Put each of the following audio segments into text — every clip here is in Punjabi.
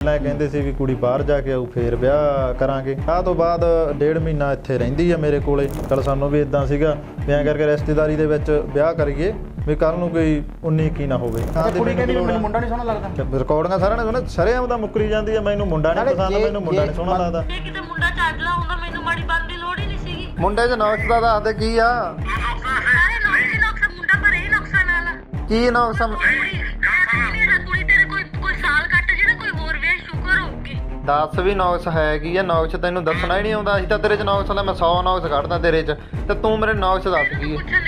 ਇਹ ਕਹਿੰਦੇ ਸੀ ਵੀ ਕੁੜੀ ਬਾਹਰ ਜਾ ਕੇ ਆਊ ਫੇਰ ਵਿਆਹ ਕਰਾਂਗੇ ਆਹ ਤੋਂ ਬਾਅਦ ਡੇਢ ਮਹੀਨਾ ਇੱਥੇ ਰਹਿੰਦੀ ਆ ਮੇਰੇ ਕੋਲੇ ਚਲ ਸਾਨੂੰ ਵੀ ਇਦਾਂ ਸੀਗਾ ਵੀ ਐਂ ਕਰਕੇ ਰਿਸ਼ਤੇਦਾਰੀ ਦੇ ਵਿੱਚ ਵਿਆਹ ਕਰੀਏ ਵੀ ਕੱਲ ਨੂੰ ਕੋਈ 19 ਕੀ ਨਾ ਹੋਵੇ ਕੁੜੀ ਕਹਿੰਦੀ ਮੈਨੂੰ ਮੁੰਡਾ ਨਹੀਂ ਸੋਹਣਾ ਲੱਗਦਾ ਰਿਕਾਰਡਿੰਗਾਂ ਸਾਰਿਆਂ ਨੇ ਸੁਣਿਆ ਸਰੇਆਮ ਦਾ ਮੁੱਕਰੀ ਜਾਂਦੀ ਆ ਮੈਨੂੰ ਮੁੰਡਾ ਨਹੀਂ ਪਸੰਦ ਮੈਨੂੰ ਮੁੰਡਾ ਨਹੀਂ ਸੋਹਣਾ ਲੱਗਦਾ ਜੇ ਕਿਤੇ ਮੁੰਡਾ ਚੱਜਲਾ ਹੁੰਦਾ ਮੈਨੂੰ ਮਾੜੀ ਬੰਦ ਦੀ ਲੋੜ ਹੀ ਨਹੀਂ ਸੀਗੀ ਮੁੰਡੇ 'ਚ ਨੌਕਸ ਦਾ ਦੱਸਦੇ ਕੀ ਆ ਸਾਰੇ ਨੌਕਰੀ ਨੌਕਸਾ ਮੁੰਡਾ ਭਰੇ ਹੀ ਨੌਕਸਾਂ ਨਾਲ ਕੀ ਨੌਕਸ 10 ਵੀ ਨੌਕਸ ਹੈਗੀ ਆ ਨੌਕਸ ਤੈਨੂੰ ਦੱਸਣਾ ਹੀ ਨਹੀਂ ਆਉਂਦਾ। ਅਸੀਂ ਤਾਂ ਤੇਰੇ ਚ ਨੌਕਸ ਲੈ ਮੈਂ 100 ਨੌਕਸ ਕੱਢਦਾ ਤੇਰੇ ਚ। ਤੇ ਤੂੰ ਮੇਰੇ ਨੌਕਸ ਦੱਸ ਗਈ ਪੁੱਛਣ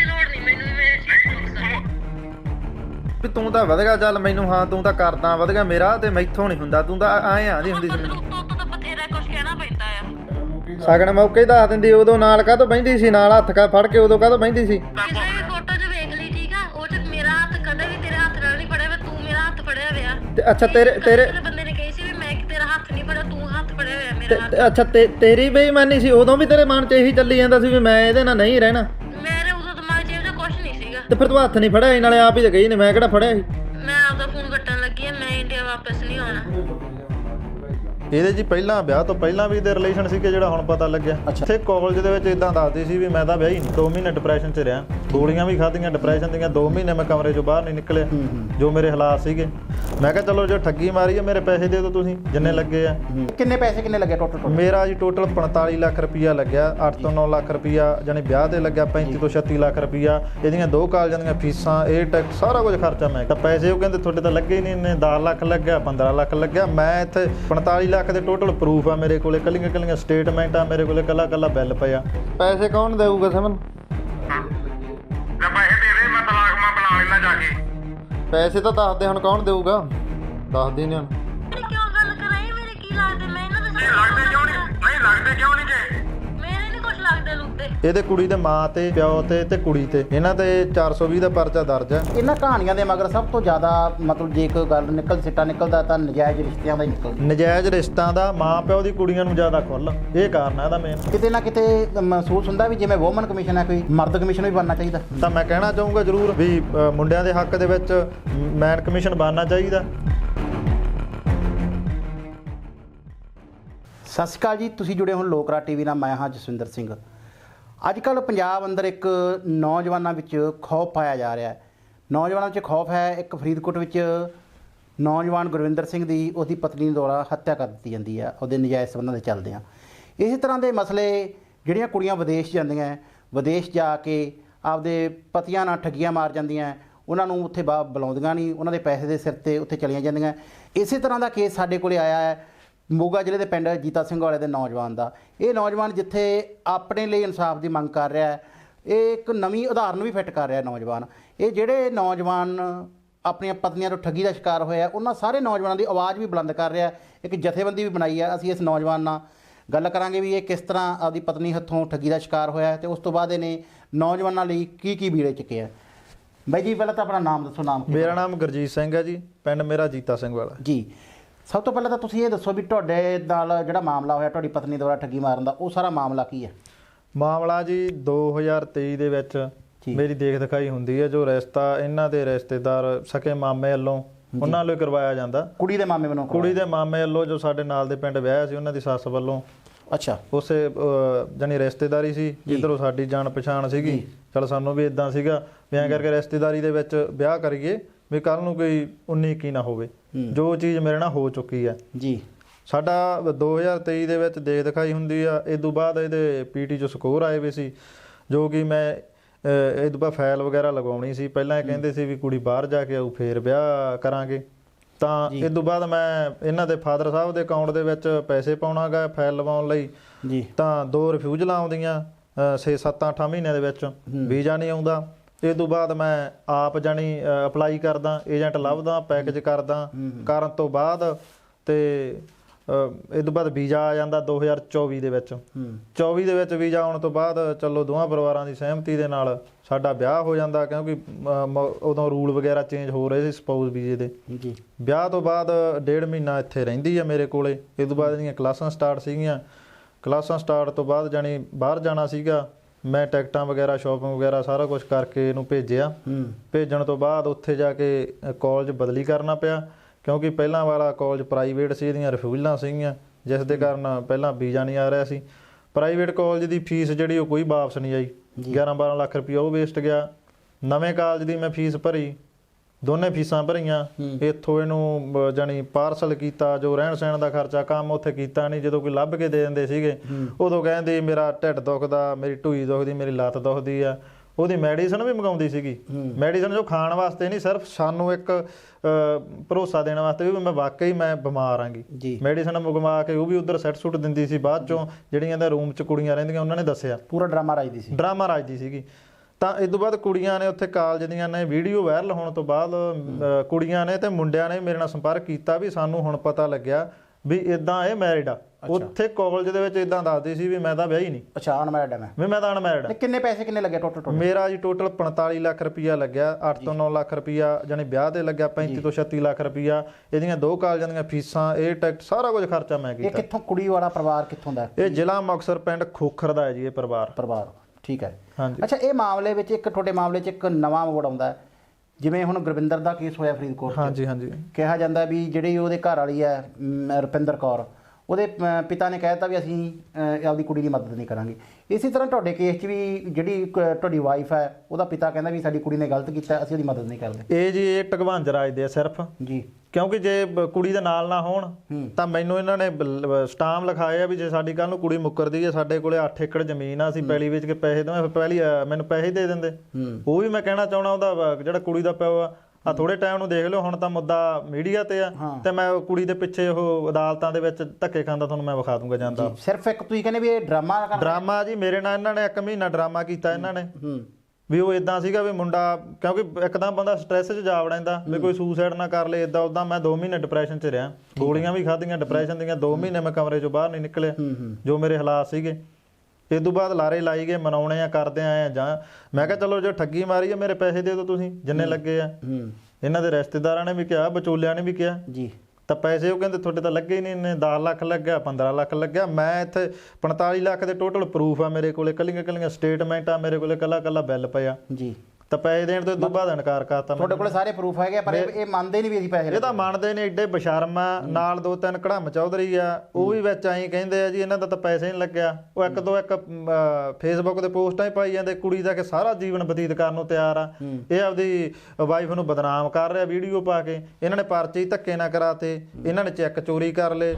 ਵੀ ਤੂੰ ਤਾਂ ਵਧਗਾ ਚੱਲ ਮੈਨੂੰ ਹਾਂ ਤੂੰ ਤਾਂ ਕਰਦਾ ਵਧਗਾ ਮੇਰਾ ਤੇ ਮੈਥੋਂ ਨਹੀਂ ਹੁੰਦਾ। ਤੂੰ ਤਾਂ ਐਂ ਆਂਦੀ ਹੁੰਦੀ ਸੀ। ਤੂੰ ਤਾਂ ਬਥੇਰਾ ਕੁਝ ਕਹਿਣਾ ਪੈਂਦਾ ਆ। ਸਾਗਣ ਮੌਕੇ ਦੱਸ ਦਿੰਦੀ ਉਦੋਂ ਨਾਲ ਕਾਹ ਤੋਂ ਬੈਂਦੀ ਸੀ ਨਾਲ ਹੱਥ ਕਾ ਫੜ ਕੇ ਉਦੋਂ ਕਾਹ ਬੈਂਦੀ ਸੀ? ਫੋਟੋ 'ਚ ਵੇਖ ਲਈ ਠੀਕ ਆ? ਉਹ 'ਚ ਮੇਰਾ ਹੱਥ ਕਦੇ ਵੀ ਤੇਰੇ ਹੱਥ ਨਾਲ ਨਹੀਂ ਫੜਿਆ ਵਾ ਤੂੰ ਮੇਰਾ ਹੱਥ ਫੜਿਆ ਵਿਆ। ਅੱਛਾ ਤੇਰੇ ਤੇਰੇ ਮੇਰਾ ਤੇ ਅੱਛਾ ਤੇ ਤੇਰੀ ਬੇਈਮਾਨੀ ਸੀ ਉਦੋਂ ਵੀ ਤੇਰੇ ਮਨ 'ਚ ਇਹੀ ਚੱਲੀ ਜਾਂਦਾ ਸੀ ਵੀ ਮੈਂ ਇਹਦੇ ਨਾਲ ਨਹੀਂ ਰਹਿਣਾ। ਮੇਰੇ ਉਦੋਂ ਦਿਮਾਗ 'ਚ ਇਹੋ ਜਿਹਾ ਕੁਝ ਨਹੀਂ ਸੀਗਾ। ਤੇ ਫਿਰ ਤੂੰ ਹੱਥ ਨਹੀਂ ਫੜਿਆ ਸੀ, ਨਾਲੇ ਆਪ ਹੀ ਤਾਂ ਗਈ ਨੇ ਮੈਂ ਕਿਹੜਾ ਫੜਿਆ ਸੀ? ਇਹਦੇ ਜੀ ਪਹਿਲਾਂ ਵਿਆਹ ਤੋਂ ਪਹਿਲਾਂ ਵੀ ਇਹਦੇ ਰਿਲੇਸ਼ਨ ਸੀਗੇ ਜਿਹੜਾ ਹੁਣ ਪਤਾ ਲੱਗਿਆ। ਇੱਥੇ ਕਾਲਜ ਦੇ ਵਿੱਚ ਇਦਾਂ ਦੱਸਦੀ ਸੀ ਵੀ ਮੈਂ ਤਾਂ ਵਿਆਹੀ ਨਹੀਂ 2 ਮਹੀਨੇ ਡਿਪਰੈਸ਼ਨ 'ਚ ਰਿਹਾ। ਗੋਲੀਆਂ ਵੀ ਖਾਧੀਆਂ ਡਿਪਰੈਸ਼ਨ ਦੀਆਂ 2 ਮਹੀਨੇ ਮੈਂ ਕਮਰੇ 'ਚੋਂ ਬਾਹਰ ਨਹੀਂ ਨਿਕਲਿਆ ਜੋ ਮੇਰੇ ਹਾਲਾਤ ਸੀਗੇ। ਮੈਂ ਕਿਹਾ ਚਲੋ ਜੋ ਠੱਗੀ ਮਾਰੀ ਹੈ ਮੇਰੇ ਪੈਸੇ ਦੇ ਦਿਓ ਤੁਸੀਂ ਜਿੰਨੇ ਲੱਗੇ ਆ। ਕਿੰਨੇ ਪੈਸੇ ਕਿੰਨੇ ਲੱਗੇ ਟੋਟਲ ਟੋਟਲ ਮੇਰਾ ਜੀ ਟੋਟਲ 45 ਲੱਖ ਰੁਪਈਆ ਲੱਗਿਆ 8 ਤੋਂ 9 ਲੱਖ ਰੁਪਈਆ ਜਾਨੀ ਵਿਆਹ ਤੇ ਲੱਗਿਆ 35 ਤੋਂ 36 ਲੱਖ ਰੁਪਈਆ ਇਹਦੀਆਂ ਦੋ ਕਾਲਜਾਂ ਦੀਆਂ ਫੀਸਾਂ ਇਹ ਟੈਕਸ ਸਾਰਾ ਕੁਝ ਖਰਚਾ ਮੈਂ ਤਾਂ ਪੈਸੇ ਉਹ ਕਹਿੰਦੇ ਤੁਹਾਡੇ ਤਾਂ ਲੱਗੇ ਹੀ ਨਹੀਂ ਇੰਨੇ 10 ਲੱਖ ਲੱਗਿਆ 15 ਲੱਖ ਲੱਗਿਆ। ਮੈਂ ਇੱਥੇ 45 ਲੱਖ ਦੇ ਟੋਟਲ ਪ੍ਰੂਫ ਆ ਮੇਰੇ ਕੋਲੇ ਕੱਲੀਆਂ ਕੱਲੀਆਂ ਸਟੇਟਮੈਂਟ ਆ ਮੇਰੇ ਕੋਲੇ ਕੱਲਾ ਕੱਲਾ ਬਿੱਲ ਪਿਆ। ਪੈਸੇ ਕੌਣ ਦੇਊਗਾ ਸਮਨ? ਤੇ ਪੈਸੇ ਦੇ ਦੇ ਮੈਂ ਤਲਾਕ ਮੈਂ ਬਣਾ ਲੈਣਾ ਜਾ ਕੇ। ਪੈਸੇ ਤਾਂ ਦੱਸ ਦੇ ਹੁਣ ਕੌਣ ਦੇਊਗਾ? ਦੱਸ ਦੇ ਨਹੀਂ ਹੁਣ ਕਿਉਂ ਗੱਲ ਕਰਾਈ? ਮੇਰੇ ਕੀ ਲੱਗਦੇ ਮੈਂ ਇਹਨਾਂ ਦੇ ਨਹੀਂ ਲੱਗਦੇ ਕਿਉਂ ਨਹੀਂ? ਨਹੀਂ ਲੱਗਦੇ ਕਿਉਂ ਨਹੀਂ ਜੇ? ਲੱਗਦੇ ਲੁੱਤੇ ਇਹਦੇ ਕੁੜੀ ਦੇ ਮਾਂ ਤੇ ਪਿਓ ਤੇ ਤੇ ਕੁੜੀ ਤੇ। ਇਹਨਾਂ ਤੇ 420 ਦਾ ਪਰਚਾ ਦਰਜ ਹੈ। ਇਹਨਾਂ ਕਹਾਣੀਆਂ ਦੇ ਮਗਰ ਸਭ ਤੋਂ ਜ਼ਿਆਦਾ ਮਤਲਬ ਜੇ ਕੋਈ ਗੱਲ ਨਿਕਲ ਸਿੱਟਾ ਨਿਕਲਦਾ ਤਾਂ ਨਜਾਇਜ਼ ਰਿਸ਼ਤਿਆਂ ਦਾ ਹੀ ਨਿਕਲਦਾ। ਨਜਾਇਜ਼ ਰਿਸ਼ਤਾਂ ਦਾ ਮਾਂ ਪਿਓ ਦੀ ਕੁੜੀਆਂ ਨੂੰ ਜ਼ਿਆਦਾ ਖੁੱਲ। ਇਹ ਕਾਰਨ ਹੈ ਇਹਦਾ ਮੇਨ ਕਿਤੇ ਨਾ ਕਿਤੇ ਮਹਿਸੂਸ ਹੁੰਦਾ ਵੀ ਜਿਵੇਂ ਵੂਮਨ ਕਮਿਸ਼ਨ ਹੈ ਕੋਈ ਮਰਦ ਕਮਿਸ਼ਨ ਵੀ ਬਣਨਾ ਚਾਹੀਦਾ। ਤਾਂ ਮੈਂ ਕਹਿਣਾ ਚਾਹੂੰਗਾ ਜ਼ਰੂਰ ਵੀ ਮੁੰਡਿਆਂ ਦੇ ਹੱਕ ਦੇ ਵਿੱਚ ਮੈਨ ਕਮਿਸ਼ਨ ਬਣਨਾ ਚਾਹੀਦਾ। ਸਤਿ ਸ਼੍ਰੀ ਅਕਾਲ ਜੀ, ਤੁਸੀਂ ਜੁੜੇ ਹੋ ਲੋਕਰਾ ਟੀਵੀ ਨਾਲ, ਮੈਂ ਹਾਂ ਜਸਵਿੰਦਰ ਸਿੰਘ। ਅੱਜ ਕੱਲ ਪੰਜਾਬ ਅੰਦਰ ਇੱਕ ਨੌਜਵਾਨਾਂ ਵਿੱਚ ਖੌਫ ਪਾਇਆ ਜਾ ਰਿਹਾ ਹੈ। ਨੌਜਵਾਨਾਂ ਵਿੱਚ ਖੌਫ ਹੈ, ਇੱਕ ਫਰੀਦਕੋਟ ਵਿੱਚ ਨੌਜਵਾਨ ਗੁਰਵਿੰਦਰ ਸਿੰਘ ਦੀ, ਉਹਦੀ ਪਤਨੀ ਦੁਆਰਾ ਹੱਤਿਆ ਕਰ ਦਿੱਤੀ ਜਾਂਦੀ ਹੈ, ਉਹਦੇ ਨਜਾਇਜ਼ ਸੰਬੰਧਾਂ ਦੇ ਚੱਲਦੇ ਆ ਇਸੇ ਤਰ੍ਹਾਂ ਦੇ ਮਸਲੇ ਜਿਹੜੀਆਂ ਕੁੜੀਆਂ ਵਿਦੇਸ਼ ਜਾਂਦੀਆਂ ਵਿਦੇਸ਼ ਜਾ ਕੇ ਆਪਦੇ ਪਤੀਆਂ ਨਾਲ ਠੱਗੀਆਂ ਮਾਰ ਜਾਂਦੀਆਂ ਉਹਨਾਂ ਨੂੰ ਉੱਥੇ ਬਾ ਬੁਲਾਉਂਦੀਆਂ ਨਹੀਂ, ਉਹਨਾਂ ਦੇ ਪੈਸੇ ਦੇ ਸਿਰ ਤੇ ਉੱਥੇ ਚਲੀਆਂ ਜਾਂਦੀਆਂ ਇਸੇ ਤਰ੍ਹਾਂ ਦਾ ਕੇਸ ਸਾਡੇ ਕੋਲੇ ਆਇਆ ਹੈ ਮੋਗਾ ਜ਼ਿਲ੍ਹੇ ਦੇ ਪਿੰਡ ਜੀਤਾ ਸਿੰਘ ਵਾਲੇ ਦੇ ਨੌਜਵਾਨ ਦਾ। ਇਹ ਨੌਜਵਾਨ ਜਿੱਥੇ ਆਪਣੇ ਲਈ ਇਨਸਾਫ ਦੀ ਮੰਗ ਕਰ ਰਿਹਾ ਹੈ ਇਹ ਇੱਕ ਨਵੀਂ ਉਦਾਹਰਨ ਵੀ ਫਿੱਟ ਕਰ ਰਿਹਾ ਨੌਜਵਾਨ। ਇਹ ਜਿਹੜੇ ਨੌਜਵਾਨ ਆਪਣੀਆਂ ਪਤਨੀਆਂ ਤੋਂ ਠੱਗੀ ਦਾ ਸ਼ਿਕਾਰ ਹੋਇਆ ਉਹਨਾਂ ਸਾਰੇ ਨੌਜਵਾਨਾਂ ਦੀ ਆਵਾਜ਼ ਵੀ ਬੁਲੰਦ ਕਰ ਰਿਹਾ ਇੱਕ ਜਥੇਬੰਦੀ ਵੀ ਬਣਾਈ ਹੈ ਅਸੀਂ ਇਸ ਨੌਜਵਾਨ ਨਾਲ ਗੱਲ ਕਰਾਂਗੇ ਵੀ ਇਹ ਕਿਸ ਤਰ੍ਹਾਂ ਆਪਦੀ ਪਤਨੀ ਹੱਥੋਂ ਠੱਗੀ ਦਾ ਸ਼ਿਕਾਰ ਹੋਇਆ ਤੇ ਉਸ ਤੋਂ ਬਾਅਦ ਇਹਨੇ ਨੌਜਵਾਨਾਂ ਲਈ ਕੀ ਕੀ ਬੀੜੇ ਚੁੱਕਿਆ ਬਾਈ ਜੀ ਪਹਿਲਾਂ ਤਾਂ ਆਪਣਾ ਨਾਮ ਦੱਸੋ ਨਾਮ ਮੇਰਾ ਨਾਮ ਗੁਰਜੀਤ ਸਿੰਘ ਹੈ ਜੀ ਪਿੰਡ ਮੇਰਾ ਜੀਤਾ ਸਿੰਘ ਵਾਲਾ। ਜੀ। ਸਭ ਤੋਂ ਪਹਿਲਾਂ ਤਾਂ ਤੁਸੀਂ ਇਹ ਦੱਸੋ ਵੀ ਤੁਹਾਡੇ ਨਾਲ ਜਿਹੜਾ ਮਾਮਲਾ ਹੋਇਆ ਤੁਹਾਡੀ ਪਤਨੀ ਦੁਆਰਾ ਠੱਗੀ ਮਾਰਨ ਦਾ ਉਹ ਸਾਰਾ ਮਾਮਲਾ ਕੀ ਹੈ? ਮਾਮਲਾ ਜੀ 2023 ਦੇ ਵਿੱਚ। ਮੇਰੀ ਦੇਖ ਦਿਖਾਈ ਹੁੰਦੀ ਹੈ ਜੋ ਰਿਸ਼ਤਾ ਇਹਨਾਂ ਦੇ ਰਿਸ਼ਤੇਦਾਰ ਸਕੇ ਮਾਮੇ ਵੱਲੋਂ ਉਹਨਾਂ ਵੱਲੋਂ ਕਰਵਾਇਆ ਜਾਂਦਾ। ਕੁੜੀ ਦੇ ਮਾਮੇ ਵੱਲੋਂ ਕੁੜੀ ਦੇ ਮਾਮੇ ਵੱਲੋਂ ਜੋ ਸਾਡੇ ਨਾਲ ਦੇ ਪਿੰਡ ਵਿਆਹਿਆ ਸੀ ਉਹਨਾਂ ਦੀ ਸੱਸ ਵੱਲੋਂ। ਅੱਛਾ। ਉਸੇ ਜਾਣੀ ਰਿਸ਼ਤੇਦਾਰੀ ਸੀ ਜਿੱਧਰੋਂ ਸਾਡੀ ਜਾਣ ਪਛਾਣ ਸੀਗੀ। ਚਲ ਸਾਨੂੰ ਵੀ ਇਦਾਂ ਸੀਗਾ ਵੀ ਐਂ ਕਰਕੇ ਰਿਸ਼ਤੇਦਾਰੀ ਦੇ ਵਿੱਚ ਵਿਆਹ ਕਰੀਏ ਵੀ ਕੱਲ ਨੂੰ ਕੋਈ 19 ਕੀ ਨਾ ਹੋਵੇ। ਜੋ ਚੀਜ਼ ਮੇਰੇ ਨਾਲ ਹੋ ਚੁੱਕੀ ਹੈ ਜੀ। ਸਾਡਾ 2023 ਦੇ ਵਿੱਚ ਦੇਖ ਦਿਖਾਈ ਹੁੰਦੀ ਆ ਇਸ ਤੋਂ ਬਾਅਦ ਇਹਦੇ ਪੀਟੀ ਚ ਸਕੋਰ ਆਏ ਵੇ ਸੀ ਜੋ ਕਿ ਮੈਂ ਇਹ ਤੋਂ ਬਾਅਦ ਫਾਈਲ ਵਗੈਰਾ ਲਗਾਉਣੀ ਸੀ। ਪਹਿਲਾਂ ਇਹ ਕਹਿੰਦੇ ਸੀ ਵੀ ਕੁੜੀ ਬਾਹਰ ਜਾ ਕੇ ਆਊ ਫੇਰ ਵਿਆਹ ਕਰਾਂਗੇ। ਤਾਂ ਇਸ ਤੋਂ ਬਾਅਦ ਮੈਂ ਇਹਨਾਂ ਦੇ ਫਾਦਰ ਸਾਹਿਬ ਦੇ ਅਕਾਊਂਟ ਦੇ ਵਿੱਚ ਪੈਸੇ ਪਾਉਣਾਗਾ ਫਾਈਲ ਲਵਾਉਣ ਲਈ। ਜੀ। ਤਾਂ ਦੋ ਰਿਫਿਊਜ਼ਲਾਂ ਆਉਂਦੀਆਂ 6 7 8 ਮਹੀਨਿਆਂ ਦੇ ਵਿੱਚ ਵੀਜ਼ਾ ਨਹੀਂ ਆਉਂਦਾ। ਇਸ ਤੋਂ ਬਾਅਦ ਮੈਂ ਆਪ ਜਾਣੀ ਅਪਲਾਈ ਕਰਦਾ ਏਜੰਟ ਲੱਭਦਾ ਪੈਕੇਜ ਕਰਦਾ। ਕਰਨ ਤੋਂ ਬਾਅਦ ਤੇ ਇਸ ਤੋਂ ਬਾਅਦ ਵੀਜ਼ਾ ਆ ਜਾਂਦਾ 2024 ਦੇ ਵਿੱਚ। 24 ਦੇ ਵਿੱਚ ਵੀਜ਼ਾ ਆਉਣ ਤੋਂ ਬਾਅਦ ਚਲੋ ਦੋਵਾਂ ਪਰਿਵਾਰਾਂ ਦੀ ਸਹਿਮਤੀ ਦੇ ਨਾਲ ਸਾਡਾ ਵਿਆਹ ਹੋ ਜਾਂਦਾ ਕਿਉਂਕਿ ਉਦੋਂ ਰੂਲ ਵਗੈਰਾ ਚੇਂਜ ਹੋ ਰਹੇ ਸੀ ਸਪਾਊਸ ਵੀਜ਼ੇ ਦੇ। ਜੀ। ਵਿਆਹ ਤੋਂ ਬਾਅਦ ਡੇਢ ਮਹੀਨਾ ਇੱਥੇ ਰਹਿੰਦੀ ਆ ਮੇਰੇ ਕੋਲੇ। ਇਸ ਤੋਂ ਬਾਅਦ ਇਹਦੀਆਂ ਕਲਾਸਾਂ ਸਟਾਰਟ ਸੀਗੀਆਂ। ਕਲਾਸਾਂ ਸਟਾਰਟ ਤੋਂ ਬਾਅਦ ਜਾਣੀ ਬਾਹਰ ਜਾਣਾ ਸੀਗਾ। ਮੈਂ ਟਿਕਟਾਂ ਵਗੈਰਾ ਸ਼ਾਪਿੰਗ ਵਗੈਰਾ ਸਾਰਾ ਕੁਝ ਕਰਕੇ ਇਹਨੂੰ ਭੇਜਿਆ। ਭੇਜਣ ਤੋਂ ਬਾਅਦ ਉੱਥੇ ਜਾ ਕੇ ਕਾਲਜ ਬਦਲੀ ਕਰਨਾ ਪਿਆ। ਕਿਉਂਕਿ ਪਹਿਲਾਂ ਵਾਲਾ ਕਾਲਜ ਪ੍ਰਾਈਵੇਟ ਸੀ ਇਹਦੀਆਂ ਰਿਫਿਊਜ਼ਲਾਂ ਸੀਗੀਆਂ ਜਿਸ ਦੇ ਕਾਰਨ ਪਹਿਲਾਂ ਵੀਜ਼ਾ ਨਹੀਂ ਆ ਰਿਹਾ ਸੀ। ਪ੍ਰਾਈਵੇਟ ਕਾਲਜ ਦੀ ਫੀਸ ਜਿਹੜੀ ਉਹ ਕੋਈ ਵਾਪਸ ਨਹੀਂ ਆਈ। 11 12 ਲੱਖ ਰੁਪਏ ਉਹ ਵੇਸਟ ਗਿਆ। ਨਵੇਂ ਕਾਲਜ ਦੀ ਮੈਂ ਫੀਸ ਭਰੀ। ਦੋਨੇ ਫੀਸਾਂ ਭਰੀਆਂ। ਇੱਥੋਂ ਇਹਨੂੰ ਜਾਣੀ ਪਾਰਸਲ ਕੀਤਾ ਜੋ ਰਹਿਣ ਸਹਿਣ ਦਾ ਖਰਚਾ ਕੰਮ ਉੱਥੇ ਕੀਤਾ ਨਹੀਂ ਜਦੋਂ ਕੋਈ ਲੱਭ ਕੇ ਦੇ ਦਿੰਦੇ ਸੀਗੇ ਉਦੋਂ ਕਹਿੰਦੇ ਮੇਰਾ ਢਿੱਡ ਦੁਖਦਾ ਮੇਰੀ ਢੂਈ ਦੁਖਦੀ ਮੇਰੀ ਲੱਤ ਦੁਖਦੀ ਆ। ਉਹਦੀ ਮੈਡੀਸਨ ਵੀ ਮੰਗਾਉਂਦੀ ਸੀਗੀ। ਮੈਡੀਸਨ ਜੋ ਖਾਣ ਵਾਸਤੇ ਨਹੀਂ ਸਿਰਫ ਸਾਨੂੰ ਇੱਕ ਭਰੋਸਾ ਦੇਣ ਵਾਸਤੇ ਵੀ ਮੈਂ ਵਾਕਈ ਮੈਂ ਬਿਮਾਰ ਆਂਗੀ ਮੈਡੀਸਨ ਮੰਗਵਾ ਕੇ ਉਹ ਵੀ ਉਧਰ ਸੈੱਟ ਸੁੱਟ ਦਿੰਦੀ ਸੀ ਬਾਅਦ ਚੋਂ ਜਿਹੜੀਆਂ ਦਾ ਰੂਮ 'ਚ ਕੁੜੀਆਂ ਰਹਿੰਦੀਆਂ ਉਹਨਾਂ ਨੇ ਦੱਸਿਆ। ਪੂਰਾ ਡਰਾਮਾ ਰਾਜਦੀ ਸੀ। ਡਰਾਮਾ ਰਾਜਦੀ ਸੀਗੀ। ਤਾਂ ਇਸ ਤੋਂ ਬਾਅਦ ਕੁੜੀਆਂ ਨੇ ਉੱਥੇ ਕਾਲਜ ਦੀਆਂ ਨੇ ਵੀਡੀਓ ਵਾਇਰਲ ਹੋਣ ਤੋਂ ਬਾਅਦ ਕੁੜੀਆਂ ਨੇ ਤੇ ਮੁੰਡਿਆਂ ਨੇ ਮੇਰੇ ਨਾਲ ਸੰਪਰਕ ਕੀਤਾ ਵੀ ਸਾਨੂੰ ਹੁਣ ਪਤਾ ਲੱਗਿਆ ਵੀ ਇਦਾਂ ਇਹ ਮੈਰਿਡ ਆ। ਉੱਥੇ ਕਾਲਜ ਦੇ ਵਿੱਚ ਇਦਾਂ ਦੱਸਦੀ ਸੀ ਵੀ ਮੈਂ ਤਾਂ ਵਿਆਹੀ ਨਹੀਂ। ਅੱਛਾ ਅਨਮੈਰਿਡ ਹੈ ਮੈਂ। ਵੀ ਮੈਂ ਤਾਂ ਅਨਮੈਰਿਡ ਤੇ ਕਿੰਨੇ ਪੈਸੇ ਕਿੰਨੇ ਲੱਗੇ ਟੋਟਲ ਟੋਟਲ ਮੇਰਾ ਜੀ ਟੋਟਲ 45 ਲੱਖ ਰੁਪਈਆ ਲੱਗਿਆ 8 ਤੋਂ 9 ਲੱਖ ਰੁਪਈਆ ਜਾਨੀ ਵਿਆਹ ਤੇ ਲੱਗਿਆ 35 ਤੋਂ 36 ਲੱਖ ਰੁਪਈਆ ਇਹਦੀਆਂ ਦੋ ਕਾਲਜਾਂ ਦੀਆਂ ਫੀਸਾਂ ਇਹ ਟਿਕਟ ਸਾਰਾ ਕੁਝ ਖਰਚਾ ਮੈਂ ਇਹ ਕੀਤਾ। ਕਿੱਥੋਂ ਕੁੜੀ ਵਾਲਾ ਪਰਿਵਾਰ ਕਿੱਥੋਂ ਦਾ? ਇਹ ਜ਼ਿਲ੍ਹਾ ਮੁਕਤਸਰ ਪਿੰਡ ਖੋਖਰ ਦਾ ਹੈ ਜੀ ਇਹ ਪਰਿਵਾਰ। ਪਰਿਵਾਰ। ਠੀਕ ਹੈ। ਹਾਂਜੀ। ਅੱਛਾ ਇਹ ਮਾਮਲੇ ਵਿੱਚ ਇੱਕ ਤੁਹਾਡੇ ਮਾਮਲੇ 'ਚ ਇੱਕ ਨਵਾਂ ਮੋੜ ਆਉਂਦਾ ਹੈ। ਜਿਵੇਂ ਹੁਣ ਗੁਰਵਿੰਦਰ ਦਾ ਕੇਸ ਹੋਇਆ ਫਰੀਦਕੋਟ 'ਚ। ਹਾਂਜੀ ਹਾਂਜੀ। ਕਿਹਾ ਜਾਂਦਾ ਵੀ ਜਿਹੜੀ ਉਹਦੇ ਘਰ ਵਾਲੀ ਹੈ ਰੁਪਿੰਦਰ ਕੌਰ ਉਹਦੇ ਪਿਤਾ ਨੇ ਕਹਿਤਾ ਵੀ ਅਸੀਂ ਆਪਦੀ ਕੁੜੀ ਦੀ ਮਦਦ ਨਹੀਂ ਕਰਾਂਗੇ। ਇਸੇ ਤਰ੍ਹਾਂ ਤੁਹਾਡੇ ਕੇਸ 'ਚ ਵੀ ਜਿਹੜੀ ਤੁਹਾਡੀ ਵਾਈਫ ਹੈ ਉਹਦਾ ਪਿਤਾ ਕਹਿੰਦਾ ਵੀ ਸਾਡੀ ਕੁੜੀ ਨੇ ਗਲਤ ਕੀਤਾ ਅਸੀਂ ਉਹਦੀ ਮਦਦ ਨਹੀਂ ਕਰਦੇ। ਇਹ ਜੀ ਇਹ ਟਗਵੰਜ ਰਾਜ ਦੇ ਆ ਸਿਰਫ। ਜੀ। ਕਿਉਂਕਿ ਜੇ ਕੁੜੀ ਦੇ ਨਾਲ ਨਾ ਹੋਣ ਤਾਂ ਮੈਨੂੰ ਇਹਨਾਂ ਨੇ ਸਟਾਮ ਲਿਖਾਏ ਆ ਵੀ ਜੇ ਸਾਡੀ ਕੱਲ ਨੂੰ ਕੁੜੀ ਮੁੱਕਰਦੀ ਹੈ ਸਾਡੇ ਕੋਲੇ 8 ਏਕੜ ਜ਼ਮੀਨ ਆ ਅਸੀਂ ਪੈਲੀ ਵੇਚ ਕੇ ਪੈਸੇ ਦੇਵਾਂ ਫਿਰ ਪਹਿਲੀ ਮੈਨੂੰ ਪੈਸੇ ਦੇ ਦਿੰਦੇ। ਉਹ ਵੀ ਮੈਂ ਕਹਿਣਾ ਚਾਹਣਾ ਉਹਦਾ ਜਿਹੜਾ ਕੁੜੀ ਦਾ ਪਿਓ ਆ ਆ ਥੋੜੇ ਟਾਈਮ ਨੂੰ ਦੇਖ ਲਿਓ ਹੁਣ ਤਾਂ ਮੁੱਦਾ ਮੀਡੀਆ ਤੇ ਆ ਤੇ ਮੈਂ ਉਹ ਕੁੜੀ ਦੇ ਪਿੱਛੇ ਉਹ ਅਦਾਲਤਾਂ ਦੇ ਵਿੱਚ ਧੱਕੇ ਖਾਂਦਾ ਤੁਹਾਨੂੰ ਮੈਂ ਵਿਖਾ ਦੂੰਗਾ ਜਾਂਦਾ ਸਿਰਫ ਇੱਕ ਤੁਸੀਂ ਕਹਿੰਦੇ ਵੀ ਇਹ ਡਰਾਮਾ ਕਰ ਡਰਾਮਾ ਜੀ ਮੇਰੇ ਨਾਲ ਇਹਨਾਂ ਨੇ ਇੱਕ ਮਹੀਨਾ ਡਰਾਮਾ ਕੀਤਾ ਇਹਨਾਂ ਨੇ। ਵੀ ਉਹ ਇਦਾਂ ਸੀਗਾ ਵੀ ਮੁੰਡਾ ਕਿਉਂਕਿ ਇੱਕਦਮ ਬੰਦਾ ਸਟ੍ਰੈਸ 'ਚ ਜਾ ਵੜਦਾ ਵੀ ਕੋਈ ਸੁਸਾਈਡ ਨਾ ਕਰ ਲੇ ਇਦਾਂ ਉਦਾਂ ਮੈਂ 2 ਮਹੀਨੇ ਡਿਪਰੈਸ਼ਨ 'ਚ ਰਿਹਾ। ਗੋਲੀਆਂ ਵੀ ਖਾਧੀਆਂ ਡਿਪਰੈਸ਼ਨ ਦੀਆਂ 2 ਮਹੀਨੇ ਮੈਂ ਕਮਰੇ 'ਚੋਂ ਬਾਹਰ ਨਹੀਂ ਨਿਕਲਿਆ ਜੋ ਮੇਰੇ ਹਾਲਾਤ ਸੀਗੇ। ਇਸ ਤੋਂ ਬਾਅਦ ਲਾਰੇ ਲਾਈ ਗਏ ਮਨਾਉਣੇ ਆ ਕਰਦੇ ਆਏ ਆ ਜਾਂ ਮੈਂ ਕਿਹਾ ਚਲੋ ਜੇ ਠੱਗੀ ਮਾਰੀ ਆ ਮੇਰੇ ਪੈਸੇ ਦੇ ਦਿਓ ਤੁਸੀਂ ਜਿੰਨੇ ਲੱਗੇ ਆ। ਹੂੰ। ਇਹਨਾਂ ਦੇ ਰਿਸ਼ਤੇਦਾਰਾਂ ਨੇ ਵੀ ਕਿਹਾ ਵਿਚੋਲਿਆਂ ਨੇ ਵੀ ਕਿਹਾ। ਜੀ। ਤਾਂ ਪੈਸੇ ਉਹ ਕਹਿੰਦੇ ਤੁਹਾਡੇ ਤਾਂ ਲੱਗੇ ਹੀ ਨਹੀਂ ਇੰਨੇ 10 ਲੱਖ ਲੱਗਿਆ 15 ਲੱਖ ਲੱਗਿਆ। ਮੈਂ ਇੱਥੇ 45 ਲੱਖ ਦੇ ਟੋਟਲ ਪ੍ਰੂਫ ਆ ਮੇਰੇ ਕੋਲੇ ਕੱਲੀਆਂ ਕੱਲੀਆਂ ਸਟੇਟਮੈਂਟ ਆ ਮੇਰੇ ਕੋਲੇ ਕੱਲਾ ਕੱਲਾ ਬਿੱਲ ਪਿਆ। ਜੀ। ਤਾਂ ਪੈਸੇ ਦੇਣ ਤੋਂ ਤੋਂ ਬਾਅਦ ਇਨਕਾਰ ਕਰਤਾ ਤੁਹਾਡੇ ਕੋਲ ਸਾਰੇ ਪ੍ਰੂਫ ਹੈਗੇ ਪਰ ਇਹ ਮੰਨਦੇ ਨਹੀਂ ਵੀ ਅਸੀਂ ਪੈਸੇ ਇਹ ਤਾਂ ਮੰਨਦੇ ਨੇ ਏਡੇ ਬਸ਼ਰਮ ਨਾਲ ਦੋ ਤਿੰਨ ਕੜਮ ਚੌਧਰੀ ਆ ਉਹ ਵੀ ਵਿੱਚ ਆਈ ਕਹਿੰਦੇ ਆ ਜੀ ਇਹਨਾਂ ਦਾ ਤਾਂ ਪੈਸੇ ਨਹੀਂ ਲੱਗਿਆ। ਉਹ ਇੱਕ ਦੋ ਇੱਕ ਫੇਸਬੁੱਕ ਤੇ ਪੋਸਟਾਂ ਹੀ ਪਾਈ ਜਾਂਦੇ ਕੁੜੀ ਦਾ ਕਿ ਸਾਰਾ ਜੀਵਨ ਬਤੀਤ ਕਰਨ ਨੂੰ ਤਿਆਰ ਆ। ਇਹ ਆਪਦੀ ਵਾਈਫ ਨੂੰ ਬਦਨਾਮ ਕਰ ਰਿਹਾ ਵੀਡੀਓ ਪਾ ਕੇ। ਇਹਨਾਂ ਨੇ ਪਰਚੇ ਧੱਕੇ ਨਾ ਕਰਾਤੇ ਇਹਨਾਂ ਨੇ ਚੈੱਕ ਚੋਰੀ ਕਰ ਲਏ।